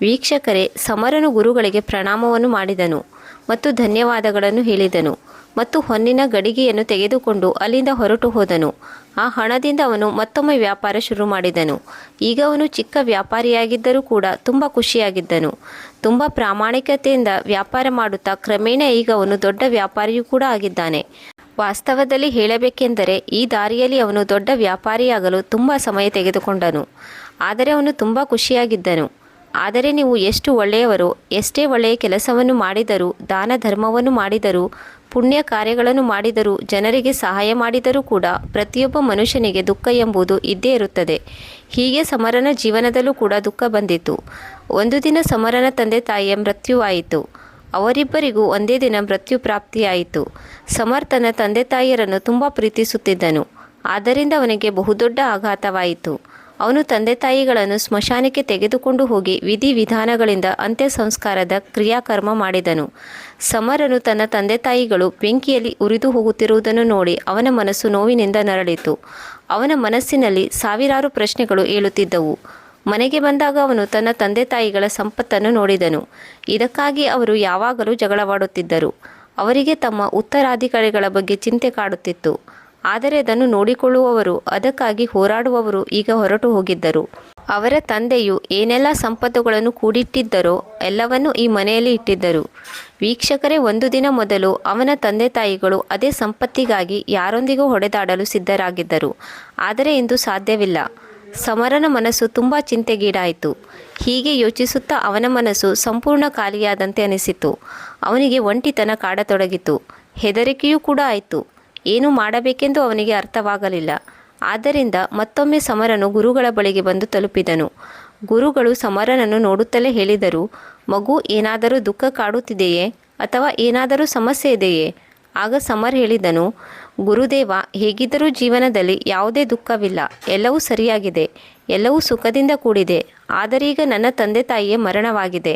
ವೀಕ್ಷಕರೇ, ಸಮರನು ಗುರುಗಳಿಗೆ ಪ್ರಣಾಮವನ್ನು ಮಾಡಿದನು ಮತ್ತು ಧನ್ಯವಾದಗಳನ್ನು ಹೇಳಿದನು. ಮತ್ತು ಹೊನ್ನಿನ ಗಡಿಗೆಯನ್ನು ತೆಗೆದುಕೊಂಡು ಅಲ್ಲಿಂದ ಹೊರಟು ಹೋದನು. ಆ ಹಣದಿಂದ ಅವನು ಮತ್ತೊಮ್ಮೆ ವ್ಯಾಪಾರ ಶುರು ಮಾಡಿದನು. ಈಗ ಅವನು ಚಿಕ್ಕ ವ್ಯಾಪಾರಿಯಾಗಿದ್ದರೂ ಕೂಡ ತುಂಬ ಖುಷಿಯಾಗಿದ್ದನು. ತುಂಬ ಪ್ರಾಮಾಣಿಕತೆಯಿಂದ ವ್ಯಾಪಾರ ಮಾಡುತ್ತಾ ಕ್ರಮೇಣ ಈಗ ಅವನು ದೊಡ್ಡ ವ್ಯಾಪಾರಿಯೂ ಕೂಡ ಆಗಿದ್ದಾನೆ. ವಾಸ್ತವದಲ್ಲಿ ಹೇಳಬೇಕೆಂದರೆ ಈ ದಾರಿಯಲ್ಲಿ ಅವನು ದೊಡ್ಡ ವ್ಯಾಪಾರಿಯಾಗಲು ತುಂಬ ಸಮಯ ತೆಗೆದುಕೊಂಡನು. ಆದರೆ ಅವನು ತುಂಬ ಖುಷಿಯಾಗಿದ್ದನು. ಆದರೆ ನೀವು ಎಷ್ಟು ಒಳ್ಳೆಯವರು, ಎಷ್ಟೇ ಒಳ್ಳೆಯ ಕೆಲಸವನ್ನು ಮಾಡಿದರೂ, ದಾನ ಧರ್ಮವನ್ನು ಮಾಡಿದರೂ ಪುಣ್ಯ ಕಾರ್ಯಗಳನ್ನು ಮಾಡಿದರೂ ಜನರಿಗೆ ಸಹಾಯ ಮಾಡಿದರೂ ಕೂಡ ಪ್ರತಿಯೊಬ್ಬ ಮನುಷ್ಯನಿಗೆ ದುಃಖ ಎಂಬುದು ಇದ್ದೇ ಇರುತ್ತದೆ. ಹೀಗೆ ಸಮರನ ಜೀವನದಲ್ಲೂ ಕೂಡ ದುಃಖ ಬಂದಿತು. ಒಂದು ದಿನ ಸಮರನ ತಂದೆ ತಾಯಿಯ ಮೃತ್ಯುವಾಯಿತು ಅವರಿಬ್ಬರಿಗೂ ಒಂದೇ ದಿನ ಮೃತ್ಯು ಪ್ರಾಪ್ತಿಯಾಯಿತು. ಸಮರ್ ತನ್ನ ತಂದೆ ತಾಯಿಯರನ್ನು ತುಂಬ ಪ್ರೀತಿಸುತ್ತಿದ್ದನು. ಆದ್ದರಿಂದ ಅವನಿಗೆ ಬಹುದೊಡ್ಡ ಆಘಾತವಾಯಿತು. ಅವನು ತಂದೆ ತಾಯಿಗಳನ್ನು ಸ್ಮಶಾನಕ್ಕೆ ತೆಗೆದುಕೊಂಡು ಹೋಗಿ ವಿಧಿ ವಿಧಾನಗಳಿಂದ ಅಂತ್ಯ ಸಂಸ್ಕಾರದ ಕ್ರಿಯಾಕರ್ಮ ಮಾಡಿದನು. ಸಮರನು ತನ್ನ ತಂದೆ ತಾಯಿಗಳು ಬೆಂಕಿಯಲ್ಲಿ ಉರಿದು ಹೋಗುತ್ತಿರುವುದನ್ನು ನೋಡಿ ಅವನ ಮನಸ್ಸು ನೋವಿನಿಂದ ನರಳಿತು. ಅವನ ಮನಸ್ಸಿನಲ್ಲಿ ಸಾವಿರಾರು ಪ್ರಶ್ನೆಗಳು ಏಳುತ್ತಿದ್ದವು. ಮನೆಗೆ ಬಂದಾಗ ಅವನು ತನ್ನ ತಂದೆ ತಾಯಿಗಳ ಸಂಪತ್ತನ್ನು ನೋಡಿದನು. ಇದಕ್ಕಾಗಿ ಅವರು ಯಾವಾಗಲೂ ಜಗಳವಾಡುತ್ತಿದ್ದರು. ಅವರಿಗೆ ತಮ್ಮ ಉತ್ತರಾಧಿಕಾರಿಗಳ ಬಗ್ಗೆ ಚಿಂತೆ ಕಾಡುತ್ತಿತ್ತು. ಆದರೆ ಅದನ್ನು ನೋಡಿಕೊಳ್ಳುವವರು, ಅದಕ್ಕಾಗಿ ಹೋರಾಡುವವರು ಈಗ ಹೊರಟು ಹೋಗಿದ್ದರು. ಅವರ ತಂದೆಯು ಏನೆಲ್ಲ ಸಂಪತ್ತುಗಳನ್ನು ಕೂಡಿಟ್ಟಿದ್ದರೋ ಎಲ್ಲವನ್ನೂ ಈ ಮನೆಯಲ್ಲಿ ಇಟ್ಟಿದ್ದರು. ವೀಕ್ಷಕರೇ, ಒಂದು ದಿನ ಮೊದಲು ಅವನ ತಂದೆ ತಾಯಿಗಳು ಅದೇ ಸಂಪತ್ತಿಗಾಗಿ ಯಾರೊಂದಿಗೂ ಹೊಡೆದಾಡಲು ಸಿದ್ಧರಾಗಿದ್ದರು. ಆದರೆ ಇಂದು ಸಾಧ್ಯವಿಲ್ಲ. ಸಮರನ ಮನಸ್ಸು ತುಂಬ ಚಿಂತೆಗೀಡಾಯಿತು. ಹೀಗೆ ಯೋಚಿಸುತ್ತಾ ಅವನ ಮನಸ್ಸು ಸಂಪೂರ್ಣ ಖಾಲಿಯಾದಂತೆ ಅನಿಸಿತು. ಅವನಿಗೆ ಒಂಟಿತನ ಕಾಡತೊಡಗಿತು. ಹೆದರಿಕೆಯೂ ಕೂಡ ಆಯಿತು. ಏನು ಮಾಡಬೇಕೆಂದು ಅವನಿಗೆ ಅರ್ಥವಾಗಲಿಲ್ಲ. ಆದ್ದರಿಂದ ಮತ್ತೊಮ್ಮೆ ಸಮರನು ಗುರುಗಳ ಬಳಿಗೆ ಬಂದು ತಲುಪಿದನು. ಗುರುಗಳು ಸಮರನನ್ನು ನೋಡುತ್ತಲೇ ಹೇಳಿದರು, ಮಗು, ಏನಾದರೂ ದುಃಖ ಕಾಡುತ್ತಿದೆಯೇ ಅಥವಾ ಏನಾದರೂ ಸಮಸ್ಯೆ ಇದೆಯೇ? ಆಗ ಸಮರ್ ಹೇಳಿದನು, ಗುರುದೇವ, ಹೇಗಿದ್ದರೂ ಜೀವನದಲ್ಲಿ ಯಾವುದೇ ದುಃಖವಿಲ್ಲ, ಎಲ್ಲವೂ ಸರಿಯಾಗಿದೆ, ಎಲ್ಲವೂ ಸುಖದಿಂದ ಕೂಡಿದೆ, ಆದರೀಗ ನನ್ನ ತಂದೆ ತಾಯಿಯೇ ಮರಣವಾಗಿದೆ,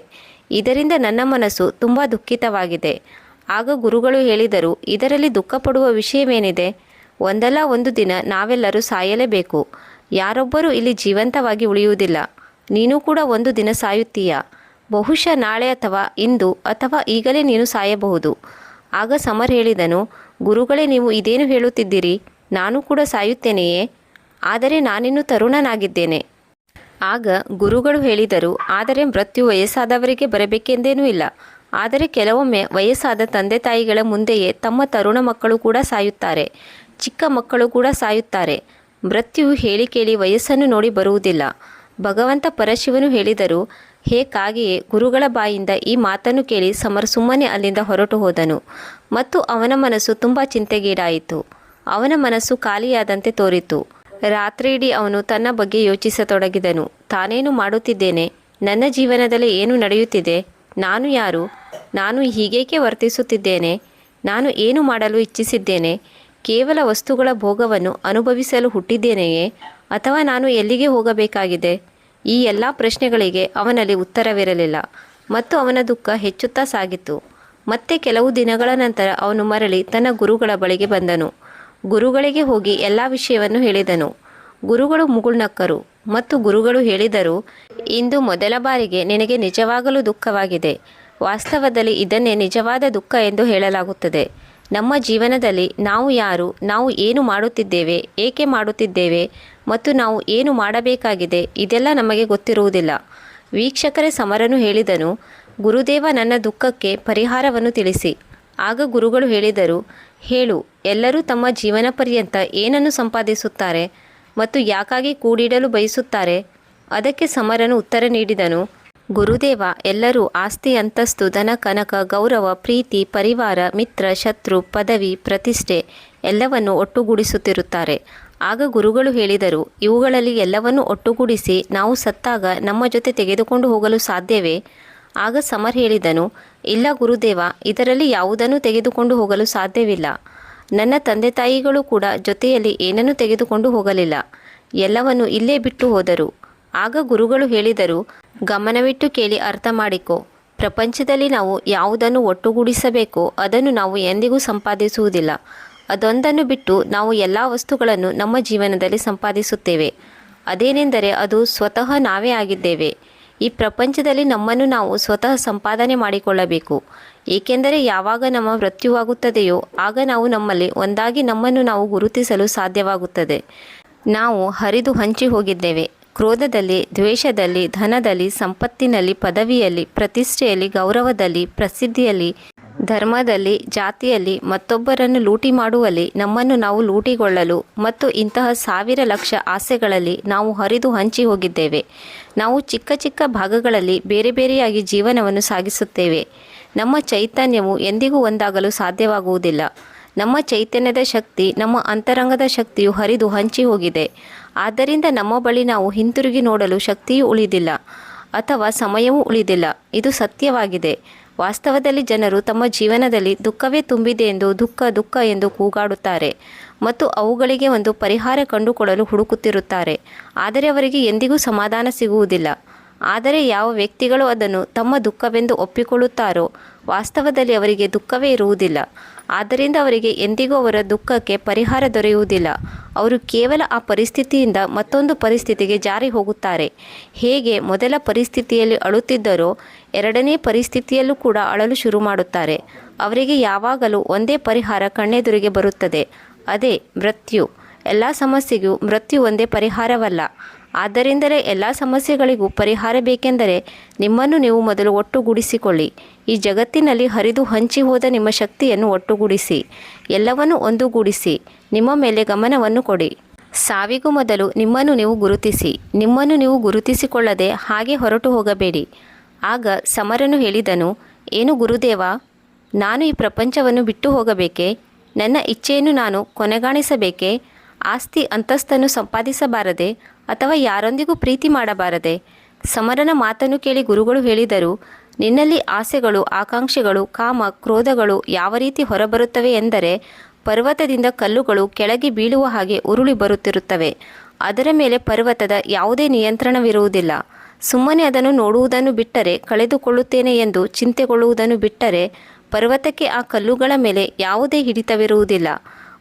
ಇದರಿಂದ ನನ್ನ ಮನಸ್ಸು ತುಂಬ ದುಃಖಿತವಾಗಿದೆ. ಆಗ ಗುರುಗಳು ಹೇಳಿದರು, ಇದರಲ್ಲಿ ದುಃಖಪಡುವ ವಿಷಯವೇನಿದೆ? ಒಂದಲ್ಲ ಒಂದು ದಿನ ನಾವೆಲ್ಲರೂ ಸಾಯಲೇಬೇಕು, ಯಾರೊಬ್ಬರೂ ಇಲ್ಲಿ ಜೀವಂತವಾಗಿ ಉಳಿಯುವುದಿಲ್ಲ ನೀನು ಕೂಡ ಒಂದು ದಿನ ಸಾಯುತ್ತೀಯ. ಬಹುಶಃ ನಾಳೆ ಅಥವಾ ಇಂದು ಅಥವಾ ಈಗಲೇ ನೀನು ಸಾಯಬಹುದು. ಆಗ ಸಮರ್ ಹೇಳಿದನು, ಗುರುಗಳೇ ನೀವು ಇದೇನು ಹೇಳುತ್ತಿದ್ದೀರಿ? ನಾನು ಕೂಡ ಸಾಯುತ್ತೇನೆಯೇ? ಆದರೆ ನಾನಿನ್ನು ತರುಣನಾಗಿದ್ದೇನೆ. ಆಗ ಗುರುಗಳು ಹೇಳಿದರು, ಆದರೆ ಮೃತ್ಯು ವಯಸ್ಸಾದವರಿಗೆ ಬರಬೇಕೆಂದೇನೂ ಇಲ್ಲ. ಆದರೆ ಕೆಲವೊಮ್ಮೆ ವಯಸ್ಸಾದ ತಂದೆ ತಾಯಿಗಳ ಮುಂದೆಯೇ ತಮ್ಮ ತರುಣ ಮಕ್ಕಳು ಕೂಡ ಸಾಯುತ್ತಾರೆ. ಚಿಕ್ಕ ಮಕ್ಕಳು ಕೂಡ ಸಾಯುತ್ತಾರೆ. ಮೃತ್ಯು ಹೇಳಿ ಕೇಳಿ ವಯಸ್ಸನ್ನು ನೋಡಿ ಬರುವುದಿಲ್ಲ. ಭಗವಂತ ಪರಶಿವನು ಹೇಳಿದರು ಹೇಗಾಗಿಯೇ ಗುರುಗಳ ಬಾಯಿಂದ ಈ ಮಾತನ್ನು ಕೇಳಿ ಸಮರ್ ಸುಮ್ಮನೆ ಅಲ್ಲಿಂದ ಹೊರಟು ಹೋದನು. ಮತ್ತು ಅವನ ಮನಸ್ಸು ತುಂಬ ಚಿಂತೆಗೀಡಾಯಿತು. ಅವನ ಮನಸ್ಸು ಖಾಲಿಯಾದಂತೆ ತೋರಿತು. ರಾತ್ರಿಯಿಡೀ ಅವನು ತನ್ನ ಬಗ್ಗೆ ಯೋಚಿಸತೊಡಗಿದನು. ತಾನೇನು ಮಾಡುತ್ತಿದ್ದೇನೆ? ನನ್ನ ಜೀವನದಲ್ಲಿ ಏನು ನಡೆಯುತ್ತಿದೆ? ನಾನು ಯಾರು? ನಾನು ಹೀಗೇಕೆ ವರ್ತಿಸುತ್ತಿದ್ದೇನೆ? ನಾನು ಏನು ಮಾಡಲು ಇಚ್ಛಿಸಿದ್ದೇನೆ? ಕೇವಲ ವಸ್ತುಗಳ ಭೋಗವನ್ನು ಅನುಭವಿಸಲು ಹುಟ್ಟಿದ್ದೇನೆಯೇ? ಅಥವಾ ನಾನು ಎಲ್ಲಿಗೆ ಹೋಗಬೇಕಾಗಿದೆ? ಈ ಎಲ್ಲ ಪ್ರಶ್ನೆಗಳಿಗೆ ಅವನಲ್ಲಿ ಉತ್ತರವಿರಲಿಲ್ಲ. ಮತ್ತು ಅವನ ದುಃಖ ಹೆಚ್ಚುತ್ತಾ ಸಾಗಿತು. ಮತ್ತೆ ಕೆಲವು ದಿನಗಳ ನಂತರ ಅವನು ಮರಳಿ ತನ್ನ ಗುರುಗಳ ಬಳಿಗೆ ಬಂದನು. ಗುರುಗಳಿಗೆ ಹೋಗಿ ಎಲ್ಲ ವಿಷಯವನ್ನು ಹೇಳಿದನು. ಗುರುಗಳು ಮುಗುಳ್ನಕ್ಕರು ಮತ್ತು ಗುರುಗಳು ಹೇಳಿದರು, ಇಂದು ಮೊದಲ ಬಾರಿಗೆ ನಿನಗೆ ನಿಜವಾಗಲೂ ದುಃಖವಾಗಿದೆ. ವಾಸ್ತವದಲ್ಲಿ ಇದನ್ನೇ ನಿಜವಾದ ದುಃಖ ಎಂದು ಹೇಳಲಾಗುತ್ತದೆ. ನಮ್ಮ ಜೀವನದಲ್ಲಿ ನಾವು ಯಾರು, ನಾವು ಏನು ಮಾಡುತ್ತಿದ್ದೇವೆ, ಏಕೆ ಮಾಡುತ್ತಿದ್ದೇವೆ ಮತ್ತು ನಾವು ಏನು ಮಾಡಬೇಕಾಗಿದೆ ಇದೆಲ್ಲ ನಮಗೆ ಗೊತ್ತಿರುವುದಿಲ್ಲ. ವೀಕ್ಷಕರೇ, ಸಮರನು ಹೇಳಿದನು, ಗುರುದೇವ ನನ್ನ ದುಃಖಕ್ಕೆ ಪರಿಹಾರವನ್ನು ತಿಳಿಸಿ. ಆಗ ಗುರುಗಳು ಹೇಳಿದರು, ಹೇಳು, ಎಲ್ಲರೂ ತಮ್ಮ ಜೀವನ ಪರ್ಯಂತ ಏನನ್ನು ಸಂಪಾದಿಸುತ್ತಾರೆ ಮತ್ತು ಯಾಕಾಗಿ ಕೂಡಿಡಲು ಬಯಸುತ್ತಾರೆ? ಅದಕ್ಕೆ ಸಮರನು ಉತ್ತರ ನೀಡಿದನು ಗುರುದೇವ, ಎಲ್ಲರೂ ಆಸ್ತಿ ಅಂತಸ್ತು, ಧನ, ಕನಕ, ಗೌರವ, ಪ್ರೀತಿ, ಪರಿವಾರ, ಮಿತ್ರ, ಶತ್ರು, ಪದವಿ, ಪ್ರತಿಷ್ಠೆ ಎಲ್ಲವನ್ನು ಒಟ್ಟುಗೂಡಿಸುತ್ತಿರುತ್ತಾರೆ. ಆಗ ಗುರುಗಳು ಹೇಳಿದರು, ಇವುಗಳಲ್ಲಿ ಎಲ್ಲವನ್ನೂ ಒಟ್ಟುಗೂಡಿಸಿ ನಾವು ಸತ್ತಾಗ ನಮ್ಮ ಜೊತೆ ತೆಗೆದುಕೊಂಡು ಹೋಗಲು ಸಾಧ್ಯವೇ? ಆಗ ಸಮರ್ ಹೇಳಿದನು, ಇಲ್ಲ ಗುರುದೇವ, ಇದರಲ್ಲಿ ಯಾವುದನ್ನು ತೆಗೆದುಕೊಂಡು ಹೋಗಲು ಸಾಧ್ಯವಿಲ್ಲ. ನನ್ನ ತಂದೆ ತಾಯಿಗಳು ಕೂಡ ಜೊತೆಯಲ್ಲಿ ಏನನ್ನೂ ತೆಗೆದುಕೊಂಡು ಹೋಗಲಿಲ್ಲ. ಎಲ್ಲವನ್ನು ಇಲ್ಲೇ ಬಿಟ್ಟು ಹೋದರು. ಆಗ ಗುರುಗಳು ಹೇಳಿದರು ಗಮನವಿಟ್ಟು ಕೇಳಿ ಅರ್ಥ ಮಾಡಿಕೊ. ಪ್ರಪಂಚದಲ್ಲಿ ನಾವು ಯಾವುದನ್ನು ಒಟ್ಟುಗೂಡಿಸಬೇಕು, ಅದನ್ನು ನಾವು ಎಂದಿಗೂ ಸಂಪಾದಿಸುವುದಿಲ್ಲ. ಅದೊಂದನ್ನು ಬಿಟ್ಟು ನಾವು ಎಲ್ಲ ವಸ್ತುಗಳನ್ನು ನಮ್ಮ ಜೀವನದಲ್ಲಿ ಸಂಪಾದಿಸುತ್ತೇವೆ. ಅದೇನೆಂದರೆ ಅದು ಸ್ವತಃ ನಾವೇ ಆಗಿದ್ದೇವೆ. ಈ ಪ್ರಪಂಚದಲ್ಲಿ ನಮ್ಮನ್ನು ನಾವು ಸ್ವತಃ ಸಂಪಾದನೆ ಮಾಡಿಕೊಳ್ಳಬೇಕು. ಏಕೆಂದರೆ ಯಾವಾಗ ನಮ್ಮ ಮೃತ್ಯುವಾಗುತ್ತದೆಯೋ, ಆಗ ನಾವು ನಮ್ಮಲ್ಲಿ ಒಂದಾಗಿ ನಮ್ಮನ್ನು ನಾವು ಗುರುತಿಸಲು ಸಾಧ್ಯವಾಗುತ್ತದೆ. ನಾವು ಹರಿದು ಹಂಚಿ ಹೋಗಿದ್ದೇವೆ. ಕ್ರೋಧದಲ್ಲಿ, ದ್ವೇಷದಲ್ಲಿ, ಧನದಲ್ಲಿ, ಸಂಪತ್ತಿನಲ್ಲಿ, ಪದವಿಯಲ್ಲಿ, ಪ್ರತಿಷ್ಠೆಯಲ್ಲಿ, ಗೌರವದಲ್ಲಿ, ಪ್ರಸಿದ್ಧಿಯಲ್ಲಿ, ಧರ್ಮದಲ್ಲಿ, ಜಾತಿಯಲ್ಲಿ ಮತ್ತೊಬ್ಬರನ್ನು ಲೂಟಿ ಮಾಡುವಲ್ಲಿ ನಮ್ಮನ್ನು ನಾವು ಲೂಟಿಗೊಳ್ಳಲು ಮತ್ತು ಇಂತಹ ಸಾವಿರ ಲಕ್ಷ ಆಸೆಗಳಲ್ಲಿ ನಾವು ಹರಿದು ಹಂಚಿ ಹೋಗಿದ್ದೇವೆ. ನಾವು ಚಿಕ್ಕ ಚಿಕ್ಕ ಭಾಗಗಳಲ್ಲಿ ಬೇರೆ ಬೇರೆಯಾಗಿ ಜೀವನವನ್ನು ಸಾಗಿಸುತ್ತೇವೆ. ನಮ್ಮ ಚೈತನ್ಯವು ಎಂದಿಗೂ ಒಂದಾಗಲು ಸಾಧ್ಯವಾಗುವುದಿಲ್ಲ. ನಮ್ಮ ಚೈತನ್ಯದ ಶಕ್ತಿ, ನಮ್ಮ ಅಂತರಂಗದ ಶಕ್ತಿಯು ಹರಿದು ಹಂಚಿ ಹೋಗಿದೆ. ಆದ್ದರಿಂದ ನಮ್ಮ ಬಳಿ ನಾವು ಹಿಂತಿರುಗಿ ನೋಡಲು ಶಕ್ತಿಯೂ ಉಳಿದಿಲ್ಲ ಅಥವಾ ಸಮಯವೂ ಉಳಿದಿಲ್ಲ. ಇದು ಸತ್ಯವಾಗಿದೆ. ವಾಸ್ತವದಲ್ಲಿ ಜನರು ತಮ್ಮ ಜೀವನದಲ್ಲಿ ದುಃಖವೇ ತುಂಬಿದೆ ಎಂದು ದುಃಖ ದುಃಖ ಎಂದು ಕೂಗಾಡುತ್ತಾರೆ ಮತ್ತು ಅವುಗಳಿಗೆ ಒಂದು ಪರಿಹಾರ ಕಂಡುಕೊಳ್ಳಲು ಹುಡುಕುತ್ತಿರುತ್ತಾರೆ. ಆದರೆ ಅವರಿಗೆ ಎಂದಿಗೂ ಸಮಾಧಾನ ಸಿಗುವುದಿಲ್ಲ. ಆದರೆ ಯಾವ ವ್ಯಕ್ತಿಗಳು ಅದನ್ನು ತಮ್ಮ ದುಃಖವೆಂದು ಒಪ್ಪಿಕೊಳ್ಳುತ್ತಾರೋ ವಾಸ್ತವದಲ್ಲಿ ಅವರಿಗೆ ದುಃಖವೇ ಇರುವುದಿಲ್ಲ. ಆದ್ದರಿಂದ ಅವರಿಗೆ ಎಂದಿಗೂ ಅವರ ದುಃಖಕ್ಕೆ ಪರಿಹಾರ ದೊರೆಯುವುದಿಲ್ಲ. ಅವರು ಕೇವಲ ಆ ಪರಿಸ್ಥಿತಿಯಿಂದ ಮತ್ತೊಂದು ಪರಿಸ್ಥಿತಿಗೆ ಜಾರಿ ಹೋಗುತ್ತಾರೆ. ಹೇಗೆ ಮೊದಲ ಪರಿಸ್ಥಿತಿಯಲ್ಲಿ ಅಳುತ್ತಿದ್ದರೋ, ಎರಡನೇ ಪರಿಸ್ಥಿತಿಯಲ್ಲೂ ಕೂಡ ಅಳಲು ಶುರು ಮಾಡುತ್ತಾರೆ. ಅವರಿಗೆ ಯಾವಾಗಲೂ ಒಂದೇ ಪರಿಹಾರ ಕಣ್ಣೆದುರಿಗೆ ಬರುತ್ತದೆ. ಅದೇ ಮೃತ್ಯು. ಎಲ್ಲ ಸಮಸ್ಯೆಗೂ ಮೃತ್ಯು ಒಂದೇ ಪರಿಹಾರವಲ್ಲ. ಆದ್ದರಿಂದಲೇ ಎಲ್ಲ ಸಮಸ್ಯೆಗಳಿಗೂ ಪರಿಹಾರ ಬೇಕೆಂದರೆ ನಿಮ್ಮನ್ನು ನೀವು ಮೊದಲು ಒಟ್ಟುಗೂಡಿಸಿಕೊಳ್ಳಿ. ಈ ಜಗತ್ತಿನಲ್ಲಿ ಹರಿದು ಹಂಚಿ ಹೋದ ನಿಮ್ಮ ಶಕ್ತಿಯನ್ನು ಒಟ್ಟುಗೂಡಿಸಿ. ಎಲ್ಲವನ್ನೂ ಒಂದುಗೂಡಿಸಿ. ನಿಮ್ಮ ಮೇಲೆ ಗಮನವನ್ನು ಕೊಡಿ. ಸಾವಿಗೂ ಮೊದಲು ನಿಮ್ಮನ್ನು ನೀವು ಗುರುತಿಸಿ. ನಿಮ್ಮನ್ನು ನೀವು ಗುರುತಿಸಿಕೊಳ್ಳದೆ ಹಾಗೆ ಹೊರಟು ಹೋಗಬೇಡಿ. ಆಗ ಸಮರನು ಹೇಳಿದನು, ಏನು ಗುರುದೇವ? ನಾನು ಈ ಪ್ರಪಂಚವನ್ನು ಬಿಟ್ಟು ಹೋಗಬೇಕೆ? ನನ್ನ ಇಚ್ಛೆಯನ್ನು ನಾನು ಕೊನೆಗಾಣಿಸಬೇಕೇ? ಆಸ್ತಿ ಅಂತಸ್ತನ್ನು ಸಂಪಾದಿಸಬಾರದೆ ಅಥವಾ ಯಾರೊಂದಿಗೂ ಪ್ರೀತಿ ಮಾಡಬಾರದೆ? ಸಮರನ ಮಾತನ್ನು ಕೇಳಿ ಗುರುಗಳು ಹೇಳಿದರು, ನಿನ್ನಲ್ಲಿ ಆಸೆಗಳು, ಆಕಾಂಕ್ಷೆಗಳು, ಕಾಮ, ಕ್ರೋಧಗಳು ಯಾವ ರೀತಿ ಹೊರಬರುತ್ತವೆ ಎಂದರೆ ಪರ್ವತದಿಂದ ಕಲ್ಲುಗಳು ಕೆಳಗೆ ಬೀಳುವ ಹಾಗೆ ಉರುಳಿ ಬರುತ್ತಿರುತ್ತವೆ. ಅದರ ಮೇಲೆ ಪರ್ವತದ ಯಾವುದೇ ನಿಯಂತ್ರಣವಿರುವುದಿಲ್ಲ. ಸುಮ್ಮನೆ ಅದನ್ನು ನೋಡುವುದನ್ನು ಬಿಟ್ಟರೆ ಕಳೆದುಕೊಳ್ಳುತ್ತೇನೆ ಎಂದು ಚಿಂತೆಗೊಳ್ಳುವುದನ್ನು ಬಿಟ್ಟರೆ ಪರ್ವತಕ್ಕೆ ಆ ಕಲ್ಲುಗಳ ಮೇಲೆ ಯಾವುದೇ ಹಿಡಿತವಿರುವುದಿಲ್ಲ.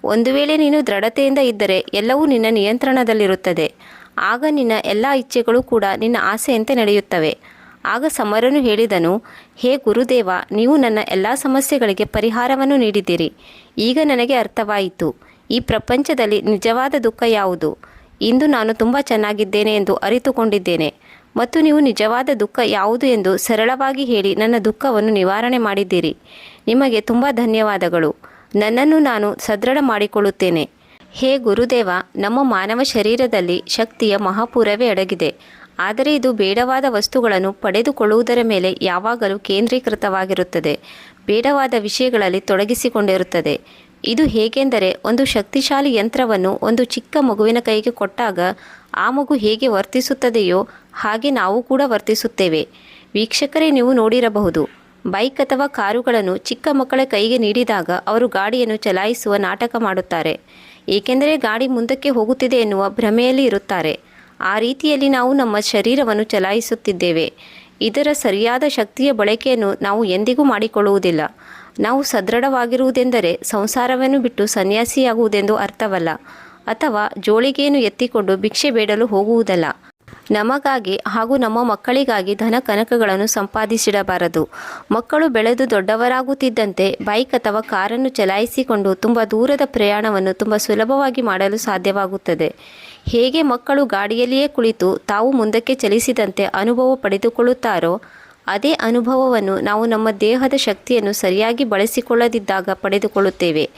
ಒಂದು ವೇಳೆ ನೀನು ದೃಢತೆಯಿಂದ ಇದ್ದರೆ ಎಲ್ಲವೂ ನಿನ್ನ ನಿಯಂತ್ರಣದಲ್ಲಿರುತ್ತದೆ. ಆಗ ನಿನ್ನ ಎಲ್ಲ ಇಚ್ಛೆಗಳು ಕೂಡ ನಿನ್ನ ಆಸೆಯಂತೆ ನಡೆಯುತ್ತವೆ. ಆಗ ಸಮರನು ಹೇಳಿದನು, ಹೇ ಗುರುದೇವ, ನೀವು ನನ್ನ ಎಲ್ಲ ಸಮಸ್ಯೆಗಳಿಗೆ ಪರಿಹಾರವನ್ನು ನೀಡಿದ್ದೀರಿ. ಈಗ ನನಗೆ ಅರ್ಥವಾಯಿತು. ಈ ಪ್ರಪಂಚದಲ್ಲಿ ನಿಜವಾದ ದುಃಖ ಯಾವುದು? ಇಂದು ನಾನು ತುಂಬ ಚೆನ್ನಾಗಿದ್ದೇನೆ ಎಂದು ಅರಿತುಕೊಂಡಿದ್ದೇನೆ. ಮತ್ತು ನೀವು ನಿಜವಾದ ದುಃಖ ಯಾವುದು ಎಂದು ಸರಳವಾಗಿ ಹೇಳಿ ನನ್ನ ದುಃಖವನ್ನು ನಿವಾರಣೆ ಮಾಡಿದ್ದೀರಿ. ನಿಮಗೆ ತುಂಬ ಧನ್ಯವಾದಗಳು. ನನ್ನನ್ನು ನಾನು ಸದೃಢ ಮಾಡಿಕೊಳ್ಳುತ್ತೇನೆ. ಹೇ ಗುರುದೇವ, ನಮ್ಮ ಮಾನವ ಶರೀರದಲ್ಲಿ ಶಕ್ತಿಯ ಮಹಾಪೂರವೇ ಅಡಗಿದೆ. ಆದರೆ ಇದು ಬೇಡವಾದ ವಸ್ತುಗಳನ್ನು ಪಡೆದುಕೊಳ್ಳುವುದರ ಮೇಲೆ ಯಾವಾಗಲೂ ಕೇಂದ್ರೀಕೃತವಾಗಿರುತ್ತದೆ. ಬೇಡವಾದ ವಿಷಯಗಳಲ್ಲಿ ತೊಡಗಿಸಿಕೊಂಡಿರುತ್ತದೆ. ಇದು ಹೇಗೆಂದರೆ ಒಂದು ಶಕ್ತಿಶಾಲಿ ಯಂತ್ರವನ್ನು ಒಂದು ಚಿಕ್ಕ ಮಗುವಿನ ಕೈಗೆ ಕೊಟ್ಟಾಗ ಆ ಮಗು ಹೇಗೆ ವರ್ತಿಸುತ್ತದೆಯೋ ಹಾಗೆ ನಾವು ಕೂಡ ವರ್ತಿಸುತ್ತೇವೆ. ವೀಕ್ಷಕರೇ, ನೀವು ನೋಡಿರಬಹುದು. ಬೈಕ್ ಅಥವಾ ಕಾರುಗಳನ್ನು ಚಿಕ್ಕ ಮಕ್ಕಳ ಕೈಗೆ ನೀಡಿದಾಗ ಅವರು ಗಾಡಿಯನ್ನು ಚಲಾಯಿಸುವ ನಾಟಕ ಮಾಡುತ್ತಾರೆ. ಏಕೆಂದರೆ ಗಾಡಿ ಮುಂದಕ್ಕೆ ಹೋಗುತ್ತಿದೆ ಎನ್ನುವ ಭ್ರಮೆಯಲ್ಲಿ ಇರುತ್ತಾರೆ. ಆ ರೀತಿಯಲ್ಲಿ ನಾವು ನಮ್ಮ ಶರೀರವನ್ನು ಚಲಾಯಿಸುತ್ತಿದ್ದೇವೆ. ಇದರ ಸರಿಯಾದ ಶಕ್ತಿಯ ಬಳಕೆಯನ್ನು ನಾವು ಎಂದಿಗೂ ಮಾಡಿಕೊಳ್ಳುವುದಿಲ್ಲ. ನಾವು ಸದೃಢವಾಗಿರುವುದೆಂದರೆ ಸಂಸಾರವನ್ನು ಬಿಟ್ಟು ಸನ್ಯಾಸಿಯಾಗುವುದೆಂದು ಅರ್ಥವಲ್ಲ. ಅಥವಾ ಜೋಳಿಗೆಯನ್ನು ಎತ್ತಿಕೊಂಡು ಭಿಕ್ಷೆ ಬೇಡಲು ಹೋಗುವುದಲ್ಲ. ನಮಗಾಗಿ ಹಾಗೂ ನಮ್ಮ ಮಕ್ಕಳಿಗಾಗಿ ಧನ ಕನಕಗಳನ್ನು ಸಂಪಾದಿಸಿಡಬಾರದು. ಮಕ್ಕಳು ಬೆಳೆದು ದೊಡ್ಡವರಾಗುತ್ತಿದ್ದಂತೆ ಬೈಕ್ ಅಥವಾ ಕಾರನ್ನು ಚಲಾಯಿಸಿಕೊಂಡು ತುಂಬ ದೂರದ ಪ್ರಯಾಣವನ್ನು ತುಂಬ ಸುಲಭವಾಗಿ ಮಾಡಲು ಸಾಧ್ಯವಾಗುತ್ತದೆ. ಹೇಗೆ ಮಕ್ಕಳು ಗಾಡಿಯಲ್ಲಿಯೇ ಕುಳಿತು ತಾವು ಮುಂದಕ್ಕೆ ಚಲಿಸಿದಂತೆ ಅನುಭವ ಪಡೆದುಕೊಳ್ಳುತ್ತಾರೋ, ಅದೇ ಅನುಭವವನ್ನು ನಾವು ನಮ್ಮ ದೇಹದ ಶಕ್ತಿಯನ್ನು ಸರಿಯಾಗಿ ಬಳಸಿಕೊಳ್ಳದಿದ್ದಾಗ ಪಡೆದುಕೊಳ್ಳುತ್ತೇವೆ.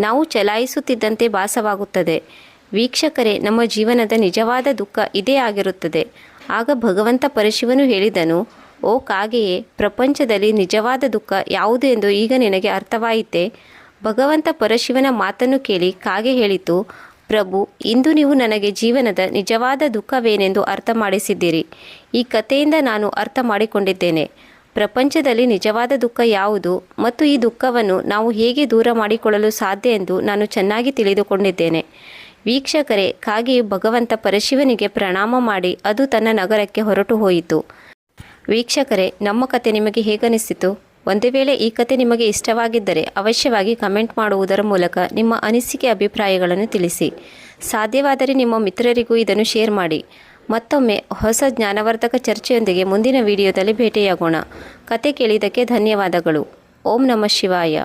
ನಾವು ಚಲಾಯಿಸುತ್ತಿದ್ದಂತೆ ಭಾಸವಾಗುತ್ತದೆ. ವೀಕ್ಷಕರೇ, ನಮ್ಮ ಜೀವನದ ನಿಜವಾದ ದುಃಖ ಇದೇ ಆಗಿರುತ್ತದೆ. ಆಗ ಭಗವಂತ ಪರಶಿವನು ಹೇಳಿದನು, ಓ ಕಾಗೆಯೇ, ಪ್ರಪಂಚದಲ್ಲಿ ನಿಜವಾದ ದುಃಖ ಯಾವುದು ಎಂದು ಈಗ ನಿನಗೆ ಅರ್ಥವಾಯಿತೆ? ಭಗವಂತ ಪರಶಿವನ ಮಾತನ್ನು ಕೇಳಿ ಕಾಗೆ ಹೇಳಿತು, ಪ್ರಭು, ಇಂದು ನೀವು ನನಗೆ ಜೀವನದ ನಿಜವಾದ ದುಃಖವೇನೆಂದು ಅರ್ಥ ಮಾಡಿಸಿದ್ದೀರಿ ಈ ಕಥೆಯಿಂದ ನಾನು ಅರ್ಥ ಮಾಡಿಕೊಂಡಿದ್ದೇನೆ ಪ್ರಪಂಚದಲ್ಲಿ ನಿಜವಾದ ದುಃಖ ಯಾವುದು ಮತ್ತು ಈ ದುಃಖವನ್ನು ನಾವು ಹೇಗೆ ದೂರ ಮಾಡಿಕೊಳ್ಳಲು ಸಾಧ್ಯ ಎಂದು ನಾನು ಚೆನ್ನಾಗಿ ತಿಳಿದುಕೊಂಡಿದ್ದೇನೆ. ವೀಕ್ಷಕರೇ ಕಾಗೆಯು ಭಗವಂತ ಪರಶಿವನಿಗೆ ಪ್ರಣಾಮ ಮಾಡಿ ಅದು ತನ್ನ ನಗರಕ್ಕೆ ಹೊರಟು ಹೋಯಿತು. ವೀಕ್ಷಕರೇ, ನಮ್ಮ ಕತೆ ನಿಮಗೆ ಹೇಗನಿಸಿತು? ಒಂದು ವೇಳೆ ಈ ಕತೆ ನಿಮಗೆ ಇಷ್ಟವಾಗಿದ್ದರೆ ಅವಶ್ಯವಾಗಿ ಕಮೆಂಟ್ ಮಾಡುವುದರ ಮೂಲಕ ನಿಮ್ಮ ಅನಿಸಿಕೆ ಅಭಿಪ್ರಾಯಗಳನ್ನು ತಿಳಿಸಿ. ಸಾಧ್ಯವಾದರೆ ನಿಮ್ಮ ಮಿತ್ರರಿಗೂ ಇದನ್ನು ಶೇರ್ ಮಾಡಿ. ಮತ್ತೊಮ್ಮೆ ಹೊಸ ಜ್ಞಾನವರ್ಧಕ ಚರ್ಚೆಯೊಂದಿಗೆ ಮುಂದಿನ ವಿಡಿಯೋದಲ್ಲಿ ಭೇಟಿಯಾಗೋಣ. ಕತೆ ಕೇಳಿದ್ದಕ್ಕೆ ಧನ್ಯವಾದಗಳು. ಓಂ ನಮಃ ಶಿವಾಯ.